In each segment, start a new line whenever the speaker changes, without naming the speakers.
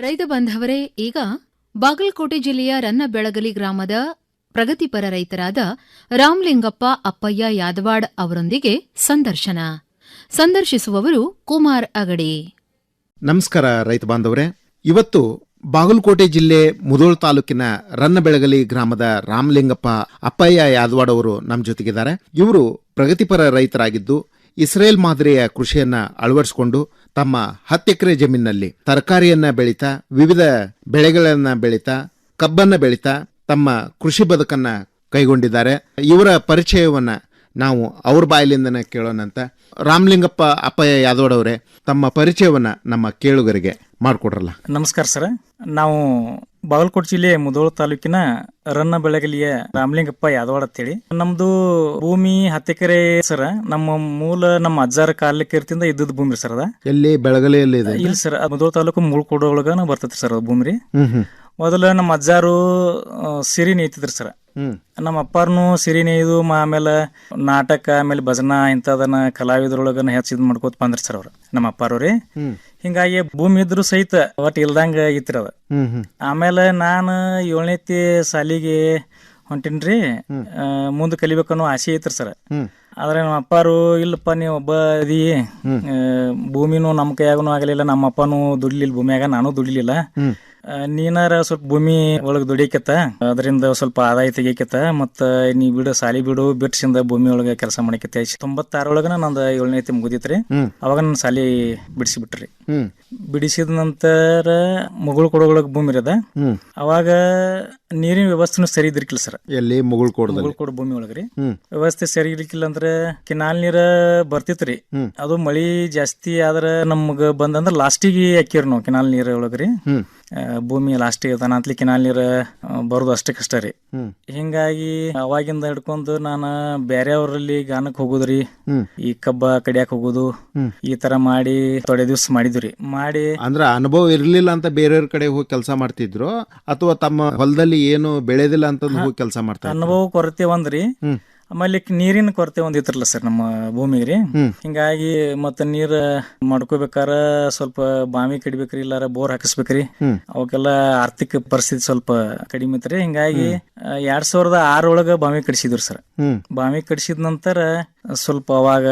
ರೈತ ಬಂಧವರೇ, ಈಗ ಬಾಗಲಕೋಟೆ ಜಿಲ್ಲೆಯ ರನ್ನಬೆಳಗಲಿ ಗ್ರಾಮದ ಪ್ರಗತಿಪರ ರೈತರಾದ ರಾಮಲಿಂಗಪ್ಪ ಅಪ್ಪಯ್ಯ ಯಾದವಾಡ್ ಅವರೊಂದಿಗೆ ಸಂದರ್ಶನ. ಸಂದರ್ಶಿಸುವವರು ಕುಮಾರ್ ಅಗಡಿ.
ನಮಸ್ಕಾರ ರೈತ ಬಾಂಧವರೇ. ಇವತ್ತು ಬಾಗಲಕೋಟೆ ಜಿಲ್ಲೆ ಮುದೋಳ್ ತಾಲೂಕಿನ ರನ್ನಬೆಳಗಲಿ ಗ್ರಾಮದ ರಾಮಲಿಂಗಪ್ಪ ಅಪ್ಪಯ್ಯ ಯಾದವಾಡ್ ಅವರು ನಮ್ಮ ಜೊತೆಗಿದ್ದಾರೆ. ಇವರು ಪ್ರಗತಿಪರ ರೈತರಾಗಿದ್ದು, ಇಸ್ರೇಲ್ ಮಾದರಿಯ ಕೃಷಿಯನ್ನ ಅಳವಡಿಸಿಕೊಂಡು ತಮ್ಮ ಹತ್ತು ಎಕರೆ ಜಮೀನಿನಲ್ಲಿ ತರಕಾರಿಯನ್ನ ಬೆಳೀತಾ, ವಿವಿಧ ಬೆಳೆಗಳನ್ನ ಬೆಳೀತಾ, ಕಬ್ಬನ್ನ ಬೆಳೀತಾ ತಮ್ಮ ಕೃಷಿ ಬದುಕನ್ನ ಕೈಗೊಂಡಿದ್ದಾರೆ. ಇವರ ಪರಿಚಯವನ್ನ ನಾವು ಅವ್ರ ಬಾಯಲಿಂದನೇ ಕೇಳೋಣಂತ ರಾಮಲಿಂಗಪ್ಪ ಅಪ್ಪಯ್ಯ ಯಾದವಾಡ್ ಅವರೇ ತಮ್ಮ ಪರಿಚಯವನ್ನ ನಮ್ಮ ಕೇಳುಗರಿಗೆ ಮಾಡಿಕೊಡ್ರಲ್ಲ.
ನಮಸ್ಕಾರ ಸರ್. ನಾವು ಬಾಗಲಕೋಟೆ ಜಿಲ್ಲೆ ಮುದೋಳ ತಾಲೂಕಿನ ರನ್ನ ಬೆಳಗಲಿಯ ರಾಮಲಿಂಗಪ್ಪ ಯಾದವಾಡ ಅಂತೇಳಿ. ನಮ್ದು ಭೂಮಿ ಹತ್ತು ಎಕರೆ ಸರ್. ನಮ್ಮ ಮೂಲ ನಮ್ಮ ಅಜ್ಜಾರ ಕಾಲಕ್ಕಿರ್ತಿಂದ ಇದ್ದದ ಭೂಮಿ ಸರ್ ಅದ.
ಎಲ್ಲಿ? ಬೆಳಗಲಿಯಲ್ಲಿ ಇದೆ?
ಇಲ್ಲ ಸರ್. ಮುದೋಳ ತಾಲೂಕು ಮುಳ್ಕೋಡ ಒಳಗ ಬರ್ತೈತಿ ಸರ್ ಅದು ಭೂಮಿ ರೀ. ಮೊದಲ ನಮ್ಮ ಅಜ್ಜಾರು ಸಿರಿ ನೀತಿದ್ರು ಸರ್. ನಮ್ಮ ಅಪ್ಪಾರನು ಸಿರಿನೇ ಇದು, ಮ- ಆಮೇಲೆ ನಾಟಕ, ಆಮೇಲೆ ಭಜನಾ ಇಂಥದನ್ನ ಕಲಾವಿದರೊಳಗನ ಹೆಚ್ಚು ಇದು ಮಾಡ್ಕೋತ ಬಂದ್ರಿ ಸರ್ ಅವ್ರು ನಮ್ಮ ಅಪ್ಪಾರು ರೀ ಹಿಂಗಾಗಿ ಭೂಮಿ ಇದ್ರು ಸಹಿತ ಒಟ್ಟು ಇಲ್ದಂಗ
ಇತ್ತಿರದ
ಆಮೇಲೆ ನಾನು ಏಳನೇತಿ ಸಾಲಿಗೆ ಹೊಂಟಿನ್ರಿ ಮುಂದೆ ಕಲಿಬೇಕನ್ನೋ ಆಸೆ ಐತ್ರಿ ಸರ್. ಆದ್ರೆ ನಮ್ಮ ಅಪ್ಪಾರು ಇಲ್ಲಪ್ಪ ನೀವು ಒಬ್ಬ ಅದಿ ಭೂಮಿನೂ ನಮ್ಮ ಕೈಯಾಗನು ಆಗಲಿಲ್ಲ ನಮ್ಮ ಅಪ್ಪನೂ ದುಡಿಲಿಲ್ಲ, ಭೂಮಿಯಾಗ ನಾನು ದುಡಿಲಿಲ್ಲ. ನೀನಾರ ಸ್ವಲ್ಪ ಭೂಮಿ ಒಳಗ್ ದುಡಿಯಕತ್ತ ಅದರಿಂದ ಸ್ವಲ್ಪ ಆದಾಯ ತೆಗಿಯಕತ್ತ ಮತ್ತ ನೀ ಬಿಡು ಸಾಲಿ ಬಿಡು ಬಿಟ್ಸಿಂದ ಭೂಮಿ ಒಳಗ ಕೆಲಸ ಮಾಡಕತ್ತ. ತೊಂಬತ್ತಾರೊಳಗನ ನಂದು ಏಳನೇತಿ ಮುಗಿದಿತ್ರಿ.
ಹ್ಮ್.
ಅವಾಗ ನನ್ನ ಸಾಲಿ ಬಿಡಿಸಿ ಬಿಟ್ರಿ. ಬಿಡಿಸಿದ ನಂತರ ಮುಗುಳು ಕೊಡೊಳಗ ಭೂಮಿ ಇರದ. ಅವಾಗ ನೀರಿನ ವ್ಯವಸ್ಥೆನೂ ಸರಿ ಇದ್ರಿಕಿಲ್ಲ ಸರ್.
ಎಲ್ಲಿ? ಮುಗುಳ್ ಕೊಡ
ಮುಗುಳು ಕೊಡ ಭೂಮಿ ಒಳಗ್ರಿ ವ್ಯವಸ್ಥೆ ಸರಿ ಇರ್ಲಿಕ್ಕಿಲ್ಲ ಅಂದ್ರೆ ಕೆನಾಲ್ ನೀರ ಬರ್ತಿತ್ರಿ ಅದು ಮಳಿ ಜಾಸ್ತಿ ಆದ್ರ ನಮ್ಗ ಬಂದಂದ್ರ ಲಾಸ್ಟಿಗೆ ಹಾಕಿರ್ ನಾವು ಕೆನಾಲ್ ನೀರ ಒಳಗ್ರಿ ಭೂಮಿ ಲಾಸ್ಟಿಗೆ ಅಂತಲಿ ಕೆನಾಲ್ ನೀರ ಬರೋದು ಅಷ್ಟೇ ಕಷ್ಟ ರೀ. ಹಿಂಗಾಗಿ ಅವಾಗಿಂದ ಹಿಡ್ಕೊಂಡು ನಾನು ಬೇರೆಯವರಲ್ಲಿ ಗಾನಕ್ ಹೋಗುದ್ರಿ ಈ ಕಬ್ಬ ಕಡಿಯಾಕ್ ಹೋಗುದು. ಈ ತರ ಮಾಡಿ ತೊಡೆ ದಿವ್ಸ ಮಾಡಿದ್ವಿ ಮಾಡಿ
ಅಂದ್ರ ಅನುಭವ ಇರ್ಲಿಲ್ಲ ಅಂತ ಬೇರೆಯವ್ರ ಕಡೆ ಹೋಗಿ ಕೆಲಸ ಮಾಡ್ತಿದ್ರು ಅಥವಾ ತಮ್ಮ ಹೊಲದಲ್ಲಿ ಏನು ಬೆಳೆದಿಲ್ಲ ಅಂತ ಹೋಗಿ ಕೆಲಸ ಮಾಡ್ತಾರೆ
ಅನುಭವ ಕೊರತೆ ಒಂದ್ರಿ. ಆಮೇಲೆ ನೀರಿನ ಕೊರತೆ ಒಂದ್ ಇತ್ರಲ್ಲ ಸರ್ ನಮ್ಮ ಭೂಮಿಗೆ ರೀ ಹಿಂಗಾಗಿ ಮತ್ತ ನೀರ್ ಮಾಡ್ಕೋಬೇಕಾರ ಸ್ವಲ್ಪ ಬಾವಿ ಕಡಿಬೇಕ್ರಿ ಇಲ್ಲಾರ ಬೋರ್ ಹಾಕಿಸ್ಬೇಕ್ರಿ. ಅವಕ್ಕೆಲ್ಲ ಆರ್ಥಿಕ ಪರಿಸ್ಥಿತಿ ಸ್ವಲ್ಪ ಕಡಿಮೆ ಇತ್ರಿ ಹಿಂಗಾಗಿ ಎರಡ್ ಸಾವಿರದ ಆರೊಳಗ ಬಾವಿ ಕಡಿಸಿದ್ರು ಸರ್. ಬಾವಿ ಕಡಿಸಿದ ನಂತರ ಸ್ವಲ್ಪ ಅವಾಗ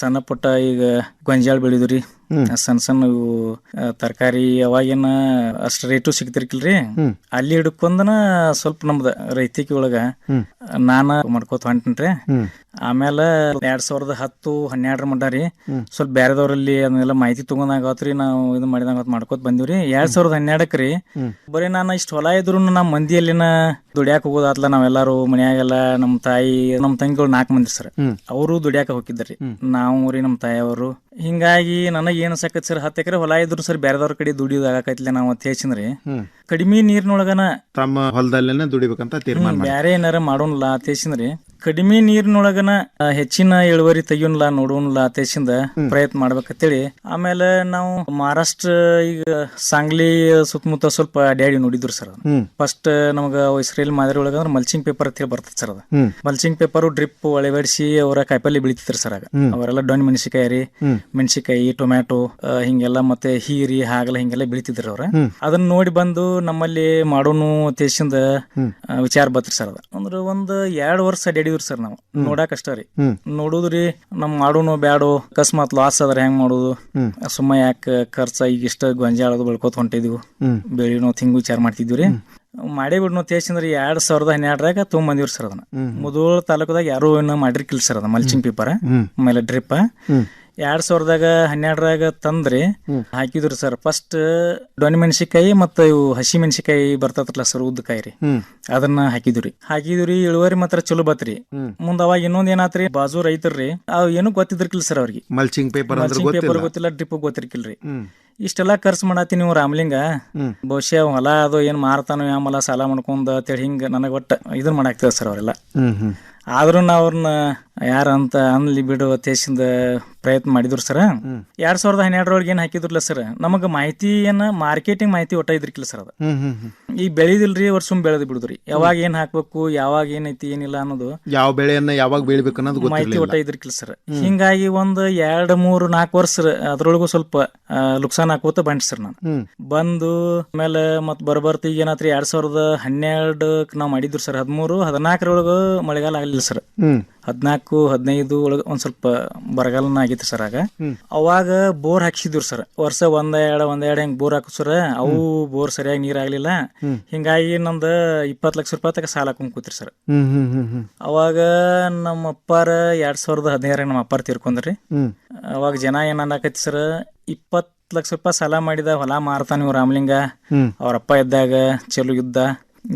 ಸಣ್ಣ ಪುಟ್ಟ ಈಗ ಗೊಂಜಾಳ ಬೆಳಿದ್ರಿ ಸಣ್ಣ ಸಣ್ಣ ತರಕಾರಿ ಅವಾಗಿನ ಅಷ್ಟ್ ರೇಟು ಸಿಗ್ತಿರ್ಕಿಲ್ರಿ. ಅಲ್ಲಿ ಹಿಡ್ಕೊಂಡನ ಸ್ವಲ್ಪ ನಮ್ದ ರೈತಿಕಿ ಒಳಗ. ನಾನ ಮಾಡ್ಕೋತ ಹೊಂಟನ್ರಿ. ಆಮೇಲೆ ಎರಡ್ ಸಾವಿರದ ಹತ್ತು ಹನ್ನೆರಡರ ಮಟ್ಟ ರೀ ಸ್ವಲ್ಪ ಬೇರೆದವ್ರಲ್ಲಿ ಅದನ್ನೆಲ್ಲ ಮಾಹಿತಿ ತಗೊಂಡಾಗತ್ರಿ ನಾವು ಇದು ಮಾಡಿದಂಗ ಮಾಡ್ಕೋತ ಬಂದಿವ್ರಿ. ಎರಡ್ ಸಾವಿರದ ಹನ್ನೆರಡಕ್ ರೀ ಬರೀ ನಾನು ಇಷ್ಟ ಹೊಲ ಇದ್ರು ನಮ್ಮ ಮಂದಿಯಲ್ಲಿನ ದುಡಿಯಾಕ ಹೋಗೋದಾತ್ಲ ನಾವೆಲ್ಲಾರು ಮನ್ಯಾಗೆಲ್ಲ ನಮ್ಮ ತಾಯಿ ನಮ್ಮ ತಂಗಿಗಳು ನಾಲ್ಕು ಮಂದಿ ಸರ್. ಅವರು ದುಡಿಯಾಕ ಹೋಗಿದ್ರಿ. ನಾವು ರೀ ನಮ್ಮ ತಾಯಿಯವರು. ಹಿಂಗಾಗಿ ನನಗೆ ಏನ್ ಅನ್ಸಕತ್ ಸರ್ ಹತ್ತು ಎಕರೆ ಹೊಲ ಇದ್ರು ಸರ್ ಬೇರೆದವ್ರ ಕಡೆ ದುಡಿಯೋದಾಗೈತ್ಲೆ ನಾವು ಅಂತ
ಹೆಚ್ಚಿನ್ರಿ
ಕಡಿಮೆ ನೀರಿನೊಳಗನ
ತಮ್ಮ ಹೊಲದಲ್ಲೇನೆ ದುಡಿಬೇಕಂತ ತೀರ್ಮಾನ
ಬ್ಯಾರೆ ಏನಾರ ಮಾಡೋಣಲ್ಲ ಅತೇಶಿಂದ್ರಿ ಕಡಿಮೆ ನೀರಿನೊಳಗನ ಹೆಚ್ಚಿನ ಇಳುವರಿ ತೆಗಿಯೋನ್ಲ ನೋಡೋಣಲ್ಲ ಅತೇಶಿಂದ ಪ್ರಯತ್ನ ಮಾಡ್ಬೇಕಂತೇಳಿ. ಆಮೇಲೆ ನಾವು ಮಹಾರಾಷ್ಟ್ರ ಈಗ ಸಾಂಗ್ಲಿ ಸುತ್ತಮುತ್ತ ಸ್ವಲ್ಪ ಅಡ್ಯಾಡಿ ನೋಡಿದ್ರು ಸರ್ ಫಸ್ಟ್ ನಮಗ ಇಸ್ರೇಲ್ ಮಾದರಿ ಒಳಗ ಅಂದ್ರೆ ಮಲ್ಚಿಂಗ್ ಪೇಪರ್ ಅಂತ ಹೇಳಿ ಬರ್ತದೆ ಸರ್ ಅದ. ಮಲ್ಚಿಂಗ್ ಪೇಪರ್ ಡ್ರಿಪ್ ಒಳವಡಿಸಿ ಅವರ ಕಾಯಿಪಲ್ಲೆ ಬೆಳಿತಿದ್ರು ಸರ್ ಆಗ. ಅವರೆಲ್ಲ ಡೊಣ್ ಮೆಣಸಿಕಾಯಿ ರೀ ಮೆಣಸಿಕಾಯಿ ಟೊಮ್ಯಾಟೊ ಹಿಂಗೆಲ್ಲ ಮತ್ತೆ ಹೀರಿ ಹಾಗಲ ಹಿಂಗೆಲ್ಲ ಬೆಳಿತಿದ್ರು ಅವ್ರ. ಅದನ್ನ ನೋಡಿ ಬಂದು ನಮ್ಮಲ್ಲಿ ಮಾಡೋನು ಅತೇಶಿಂದ ವಿಚಾರ ಬತ್ರಿ ಸರ್ ಅದ. ಅಂದ್ರೆ ಒಂದ್ ಎರಡ್ ವರ್ಷ ಅಡ್ಯಾಡಿದ್ರಿ ಸರ್ ನಾವು. ನೋಡಾಕ ಅಷ್ಟ ರೀ. ನೋಡುದ್ರಿ ನಮ್ ಮಾಡೋನು ಬ್ಯಾಡೋ ಅಕಸ್ಮಾತ್ ಲಾಸ್ ಅದ್ರ ಹೆಂಗ್ ಮಾಡೋದು? ಸುಮ್ಮ ಯಾಕೆ ಖರ್ಚ ಈಗ ಇಷ್ಟ ಗೊಂಜಾಳದು ಬೆಳ್ಕೋತ ಹೊಂಟಿದ್ವು. ಬೆಳಿನೋ ಹಿಂಗ್ ವಿಚಾರ ಮಾಡ್ತಿದ್ವಿ ರೀ ಮಾಡೇ ಬಿಡ್ನೋ ತೇಸಿಂದ್ರಿ ಎರಡ್ ಸಾವಿರದ ಹನ್ನೆರಡರಾಗ ತೊಗೊಂಬಂದಿವ್ರಿ ಸರ್ ಅದನ್ನ. ಮುದೋಳ ತಾಲೂಕದಾಗ ಯಾರು ಏನೋ ಮಾಡಿರ್ಕಿಲ್ಲ ಸರ್ ಅದ ಮಲ್ಚಿಂಗ್ ಪೇಪರ್ ಆಮೇಲೆ ಡ್ರಿಪ್. ಎರಡ್ ಸಾವಿರದಾಗ ಹನ್ನೆರಡರಾಗ ತಂದ್ರಿ. ಹಾಕಿದ್ರು ಸರ್ ಫಸ್ಟ್ ಡೊನಿ ಮೆಣಸಿಕಾಯಿ ಮತ್ತ ಇವು ಹಸಿ ಮೆಣಸಿಕಾಯಿ ಬರ್ತತ್ರಲ್ಲ ಸರ್ ಉದ್ದಕಾಯಿ ರೀ ಅದನ್ನ ಹಾಕಿದ್ರಿ. ಹಾಕಿದ್ರಿ ಇಳುವರಿ ಮಾತ್ರ ಚಲೋ ಬತ್ರಿ. ಮುಂದ ಅವಾಗ ಇನ್ನೊಂದ್ ಏನಾತ್ರಿ ಬಾಜು ರೈತರ್ರಿ ಅವ್ ಏನು ಗೊತ್ತಿದ್ರಿಕಿಲ್ ಸರ್ ಅವ್ರಿಗೆ.
ಮಲ್ಚಿಂಗ್ ಪೇಪರ್ ಅಂದ್ರೆ
ಮಲ್ಚಿಂಗ್ ಪೇಪರ್
ಗೊತ್ತಿಲ್ಲ.
ಡ್ರಿಪ್ ಗೊತ್ತಿರ್ಕಿಲ್ರಿ. ಇಷ್ಟೆಲ್ಲಾ ಖರ್ಚು ಮಾಡತ್ತಿ ನೀವು ರಾಮಲಿಂಗ. ಬಹುಶಃ ಹೊಲ ಅದು ಏನ್ ಮಾರ್ತಾನೋ ಯಾಮಲ ಸಾಲ ಮಾಡ್ಕೊಂಡ್ ಅಂತೇಳಿ ಹಿಂಗ ನನಗ ಒಟ್ಟ ಇದನ್ ಮಾಡಾಕ್ತೇವ ಸರ್ ಅವರೆಲ್ಲ. ಆದ್ರೂ ನಾ ಅವ್ರನ್ನ ಯಾರಂತ ಅನ್ಲಿ ಬಿಡು ತೇಸಿಂದ ಪ್ರಯತ್ನ ಮಾಡಿದ್ರು ಸರ್ ಎರಡ್ ಸಾವಿರದ ಹನ್ನೆರಡರೊಳಗೆ ಏನ್ ಹಾಕಿದ್ರಲ್ಲ ಸರ್ ನಮಗ ಮಾಹಿತಿಯನ್ನ ಮಾರ್ಕೆಟಿಂಗ್ ಮಾಹಿತಿ ಒಟ್ಟ ಇದ್ರಿಕಿಲ್ಲ ಸರ್ ಅದ. ಈಗ ಬೆಳೆದಿಲ್ರಿ ವರ್ಷಮ್ ಸುಮ್ ಬೆಳೆದ್ ಬಿಡುದ್ರಿ. ಯಾವಾಗ ಏನ್ ಹಾಕ್ಬೇಕು ಯಾವಾಗ ಏನೈತಿ ಏನಿಲ್ಲ ಅನ್ನೋದು
ಯಾವ ಬೆಳೆಯನ್ನ ಯಾವಾಗ ಬೆಳಿಬೇಕು ಅನ್ನೋದು
ಮಾಹಿತಿ ಒಟ್ಟ ಇದ್ರಿಕಿಲ್ಲ ಸರ್ ಹಿಂಗಾಗಿ ಒಂದ್ ಎರಡ್ ಮೂರ್ ನಾಲ್ಕು ವರ್ಷ ಅದ್ರೊಳಗು ಸ್ವಲ್ಪ ಆ, ಬಂದ್ ಸರ್ ನಾನು. ಬಂದು ಆಮೇಲೆ ಮತ್ ಬರ್ಬರ್ತ ಈಗ ಏನಾತ್ರಿ ಎರಡ್ ಸಾವಿರದ ಹನ್ನೆರಡಕ್ ನಾವ್ ಮಾಡಿದ್ರು ಸರ್ ಹದಿಮೂರು ಹದಿನಾಲ್ಕರೊಳಗ ಮಳೆಗಾಲ ಆಗ್ಲಿಲ್ಲ ಸರ್. ಹದಿನಾಲ್ಕು ಹದಿನೈದು ಒಳಗ ಒಂದ್ ಸ್ವಲ್ಪ ಬರಗಾಲನ ಆಗಿತ್ತು ಸರ್ ಆಗ. ಅವಾಗ ಬೋರ್ ಹಾಕ್ಸಿದ್ರು ಸರ್. ವರ್ಷ ಒಂದ ಎರಡ್ ಒಂದ್ ಎರಡ್ ಹೆಂಗ್ ಬೋರ್ ಹಾಕು ಸರ್ ಅವು ಬೋರ್ ಸರಿಯಾಗಿ ನೀರ್ ಆಗ್ಲಿಲ್ಲ. ಹಿಂಗಾಗಿ ನಂದ ಇಪ್ಪತ್ ಲಕ್ಷ ರೂಪಾಯಿ ತಕ ಸಾಲ ಹಾಕೊಂಡ್ ಕೂತ್ರಿ ಸರ್ ಅವಾಗ ನಮ್ಮ ಅಪ್ಪಾರ ಎರಡ್ ಸಾವಿರದ ಹದಿನೈದರಾಗ ನಮ್ಮ ಅಪ್ಪಾರ ತೀರ್ಕೊಂಡ್ರಿ. ಅವಾಗ ಜನ ಏನ್ ಅನ್ನಕತ್ತಿ ಸರ್ ಇಪ್ಪತ್ ಲಕ್ಷ ರೂಪಾಯಿ ಸಾಲ ಮಾಡಿದ ಹೊಲ ಮಾರ್ತಾನ ಇವ್ ರಾಮಲಿಂಗ. ಅವ್ರ ಅಪ್ಪ ಇದ್ದಾಗ ಚಲೋ ಇದ್ದ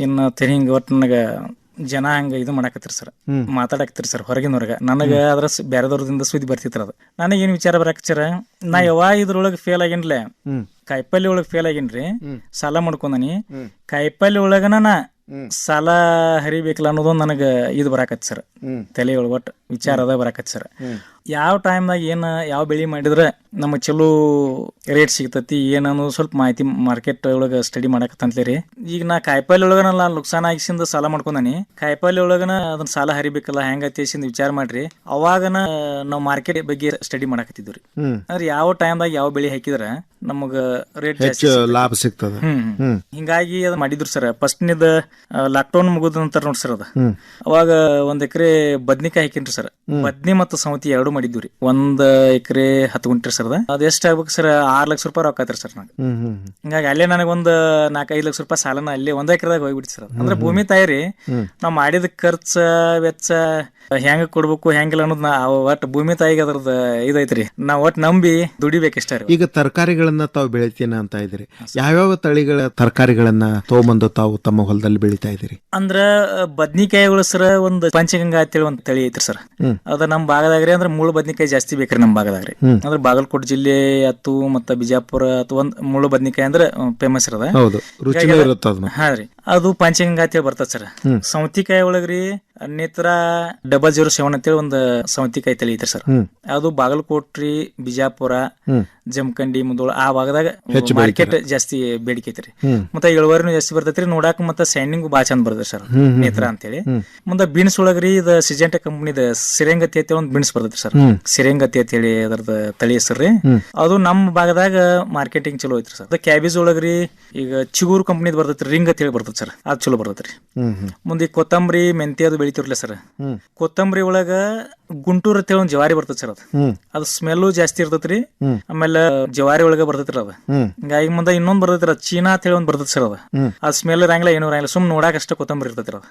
ಇನ್ನ ತೆರಿಂಗ್ ಹಿಂಗ ಒಟ್ಟು ನನಗ ಜನ ಹಂಗ ಇದು ಮಾಡಾಕತ್ರಿ ಸರ್. ಮಾತಾಡಕತ್ರಿ ಸರ್ ಹೊರಗಿನ ಹೊರಗ ನನಗ ಅದ್ರ ಬೇರೆದವ್ರದಿಂದ ಸುದ್ದಿ ಬರ್ತಿತ್ರ ಅದು. ನನಗೇನ್ ವಿಚಾರ ಬರಾಕಚ್ಚಾರ ನಾ ಯಾವಾಗ ಇದ್ರೊಳಗ ಫೇಲ್ ಆಗಿನ್ಲೆ? ಕಾಯಿಪಲ್ಲೆ ಒಳಗ ಫೇಲ್ ಆಗಿನ್ರಿ. ಸಾಲ ಮಾಡ್ಕೊಂಡನಿ. ಕಾಯಿಪಲ್ಲೆ ಒಳಗನ ನಾ. ಸಾಲ ಹರಿಬೇಕಲ್ಲ ಅನ್ನೋದೊಂದು ನನಗ ಇದು ಬರಾಕತ್ ಸರ್. ತಲೆ ಒಳಗ ಒಟ್ಟು ವಿಚಾರ ಅದ ಬರಾಕತ್ ಸರ್. ಯಾವ ಟೈಮ್ದಾಗ ಏನು ಯಾವ ಬೆಳಿ ಮಾಡಿದ್ರೆ ನಮಗೆ ಚಲೋ ರೇಟ್ ಸಿಗ್ತತಿ ಏನನ್ನು ಸ್ವಲ್ಪ ಮಾಹಿತಿ ಮಾರ್ಕೆಟ್ ಒಳಗ ಸ್ಟಡಿ ಮಾಡಕತ್ತಂತ್ಲೇರಿ ಈಗ ನಾ ಕಾಯಿಪಲ್ಲೆ ಒಳಗನ ನಾ ನುಕ್ಸಾನ ಆಗಿಸಿಂದ ಸಾಲ ಮಾಡ್ಕೊಂಡನಿ. ಕಾಯಿಪಲ್ಲೆ ಒಳಗನ ಅದನ್ನ ಸಾಲ ಹರಿಬೇಕಲ್ಲ ಹೆಂಗ ಅತ್ಯಸಿಂದ ವಿಚಾರ ಮಾಡ್ರಿ. ಅವಾಗನ ನಾವು ಮಾರ್ಕೆಟ್ ಬಗ್ಗೆ ಸ್ಟಡಿ ಮಾಡಕತ್ತಿದ್ವಿ ರೀ. ಅಂದ್ರೆ ಯಾವ ಟೈಮ್ದಾಗ ಯಾವ ಬೆಳಿ ಹಾಕಿದ್ರ ನಮಗ ರೇಟ್ ಜಾಸ್ತಿ
ಲಾಭ ಸಿಗ್ತದ.
ಹ್ಮ್
ಹ್ಮ್.
ಹಿಂಗಾಗಿ ಅದ್ ಮಾಡಿದ್ರು ಸರ್. ಫಸ್ಟ್ನಿದ ಲಾಕ್ಡೌನ್ ಮುಗಿದ ನಂತರ ನೋಡಿ ಸರ್ ಅದ. ಅವಾಗ ಒಂದ್ ಎಕರೆ ಬದ್ನಿಕಾಯಿ ಹಾಕಿನ್ರಿ ಸರ್. ಬದ್ನಿ ಮತ್ತು ಸೌತಿ ಎರಡು ಮಾಡಿದ್ವಿ ರೀ. ಒಂದ್ ಎಕರೆ ಹತ್ತು ಗುಂಟ್ರಿ ಸರ್ ಅದ. ಎಷ್ಟ್ ಆಗ್ಬೇಕು ಸರ್? ಆರ್ ಲಕ್ಷ ರೂಪಾಯಿ ರೊಕ್ಕ ಆತ್ರಿ ಸರ್ ನಂಗೆ. ಹಿಂಗಾಗಿ ಅಲ್ಲೇ ನನಗೆ ಒಂದ್ ನಾಲ್ಕೈದು ಲಕ್ಷ ರೂಪಾಯಿ ಸಾಲನ ಅಲ್ಲೇ ಒಂದ್ ಎಕರೆದಾಗ ಹೋಗ್ಬಿಡ್ತು ಸರ್ ಅಂದ್ರೆ ಭೂಮಿ ತಾಯಿ ರೀ. ನಾವ್ ಮಾಡಿದ ಖರ್ಚ ವೆಚ್ಚ ಹೆಂಗ್ ಕೊಡ್ಬೇಕು ಹೆಂಗಿಲ್ಲ ಅನ್ನೋದು ನಾ ಒಟ್ಟು ಭೂಮಿ ತಾಯಿಗೆ ಅದ್ರದ್ದು ಇದೈತ್ರಿ. ನಾ ಒಟ್ ನಂಬಿ ದುಡಿಬೇಕಷ್ಟೇ ರೀ.
ಈಗ ತರಕಾರಿಗಳನ್ನ ತಾವು ಬೆಳಿತೀನಿ ಅಂತ ಇದ್ರಿ ಯಾವ್ಯಾವ ತಳಿಗಳ ತರಕಾರಿಗಳನ್ನ ತಗೊಂಬಂದು ತಾವು ತಮ್ಮ ಹೊಲದಲ್ಲಿ ಬೆಳಿತಾ ಇದ್ದೀರಿ?
ಅಂದ್ರ ಬದ್ನಿಕಾಯಿಗಳು ಸರ್ ಒಂದ್ ಪಂಚಗಂಗಾ ಅಂತೇಳಿ ಒಂದ್ ತಳಿ ಐತ್ರಿ ಸರ್. ಅದ ನಮ್ ಭಾಗದಾಗ್ರಿ ಅಂದ್ರ ಮುಳ್ಳು ಬದ್ನಿಕಾಯಿ ಜಾಸ್ತಿ ಬೇಕ್ರಿ ನಮ್ ಭಾಗದಾಗ್ರಿ. ಅಂದ್ರ ಬಾಗಲಕೋಟೆ ಜಿಲ್ಲೆ ಅತ್ತು ಮತ್ತ ಬಿಜಾಪುರ ಅಥವಾ ಒಂದ್ ಮುಳ್ಳು ಬದ್ನಿಕಾಯಿ ಅಂದ್ರೆ ಫೇಮಸ್ ಇರದ
ಹೌದು. ರುಚಿ ಇರುತ್ತೆ
ಹಾ ರೀ. ಅದು ಪಂಚಗಂಗಾ ಅಂತೇಳಿ ಬರ್ತದ ಸರ್. ಸೌತಿಕಾಯಿ ಒಳಗ್ರಿ ನೇತ್ರ ಡಬಲ್ ಜೀರೋ ಸೆವೆನ್ ಅಂತೇಳಿ ಒಂದು ಸೌತಿಕಾಯಿ ತಲೆ ಐತ್ರಿ ಸರ್. ಅದು ಬಾಗಲಕೋಟ್ರಿ ಬಿಜಾಪುರ ಜಮಖಂಡಿ ಮುಂದೋಳ ಆ ಭಾಗದಾಗ ಮಾರ್ಕೆಟ್ ಜಾಸ್ತಿ ಬೇಡಿಕೆ ಐತ್ರಿ ಮತ್ತ ಇಳುವರಿನೂ ಜಾಸ್ತಿ ಬರ್ತೈತ್ರಿ. ನೋಡಾಕ ಮತ್ತೆ ಸೈನಿಂಗ್ ಬಾಳ ಚಂದ ಬರ್ತೈತಿ ಸರ್. ನೇತ್ರ ಅಂತೇಳಿ. ಮುಂದೆ ಬೀನ್ಸ್ ಒಳಗ್ರಿ ಇದ ಸಿಜೆಂಟ ಕಂಪನಿದ ಸಿರಂಗತಿ ಅಂತ ಒಂದು ಬೀನ್ಸ್ ಬರ್ತೈತಿ ಸರ್. ಸಿರೇಂಗತಿ ಅಂತ ಹೇಳಿ ಅದರದ ತಳಿ ಹೆಸರ್ರಿ ಅದು ನಮ್ಮ ಭಾಗದಾಗ ಮಾರ್ಕೆಟಿಂಗ್ ಚಲೋ ಐತ್ರಿ ಸರ್. ಕ್ಯಾಬೇಜ್ ಒಳಗ್ರಿ ಈಗ ಚಿಗೂರು ಕಂಪನಿ ಬರ್ತೈತಿ ರಿಂಗ್ ಅಂತ ಹೇಳಿ ಬರ್ತೈತಿ ಸರ್. ಅದು ಚಲೋ ಬರ್ತೈತ್ರಿ ಮುಂದೆ ಕೊತ್ತಂಬರಿ ಮೆಂತೆ ಅದು ಬೆಳಿತಿರ್ಲ ಸರ್. ಕೊತ್ತಂಬರಿ ಒಳಗ ಗುಂಟೂರ್ ಅಂತೇಳಿ ಒಂದ್ ಜವಾರಿ ಬರ್ತದ ಸರ್ ಅದು. ಅದ್ ಸ್ಮೆಲ್ಲು ಜಾಸ್ತಿ ಇರ್ತೈತ್ರಿ. ಆಮೇಲೆ ಜವಾರಿ ಒಳಗೆ ಬರ್ತೈತ್ರಿ ಅದ. ಹಿಂಗಾಗಿ ಮುಂದೆ ಇನ್ನೊಂದ್ ಬರ್ತೈತ್ರಿ ಅದ್. ಚೀನಾ ಅಂತ ಹೇಳಿ ಒಂದ್ ಬರ್ತೈತಿ ಸರ್ ಅದ. ಅದ್ ಸ್ಮೆಲ್ ಇರಂಗಿಲ್ಲ ಏನೂ ಇರಂಗಿಲ್ಲ. ಸುಮ್ ನೋಡಾಕ ಅಷ್ಟೇ ಕೊತ್ತಂಬರಿ ಇರ್ತೈತ್ರಿ ಅದ.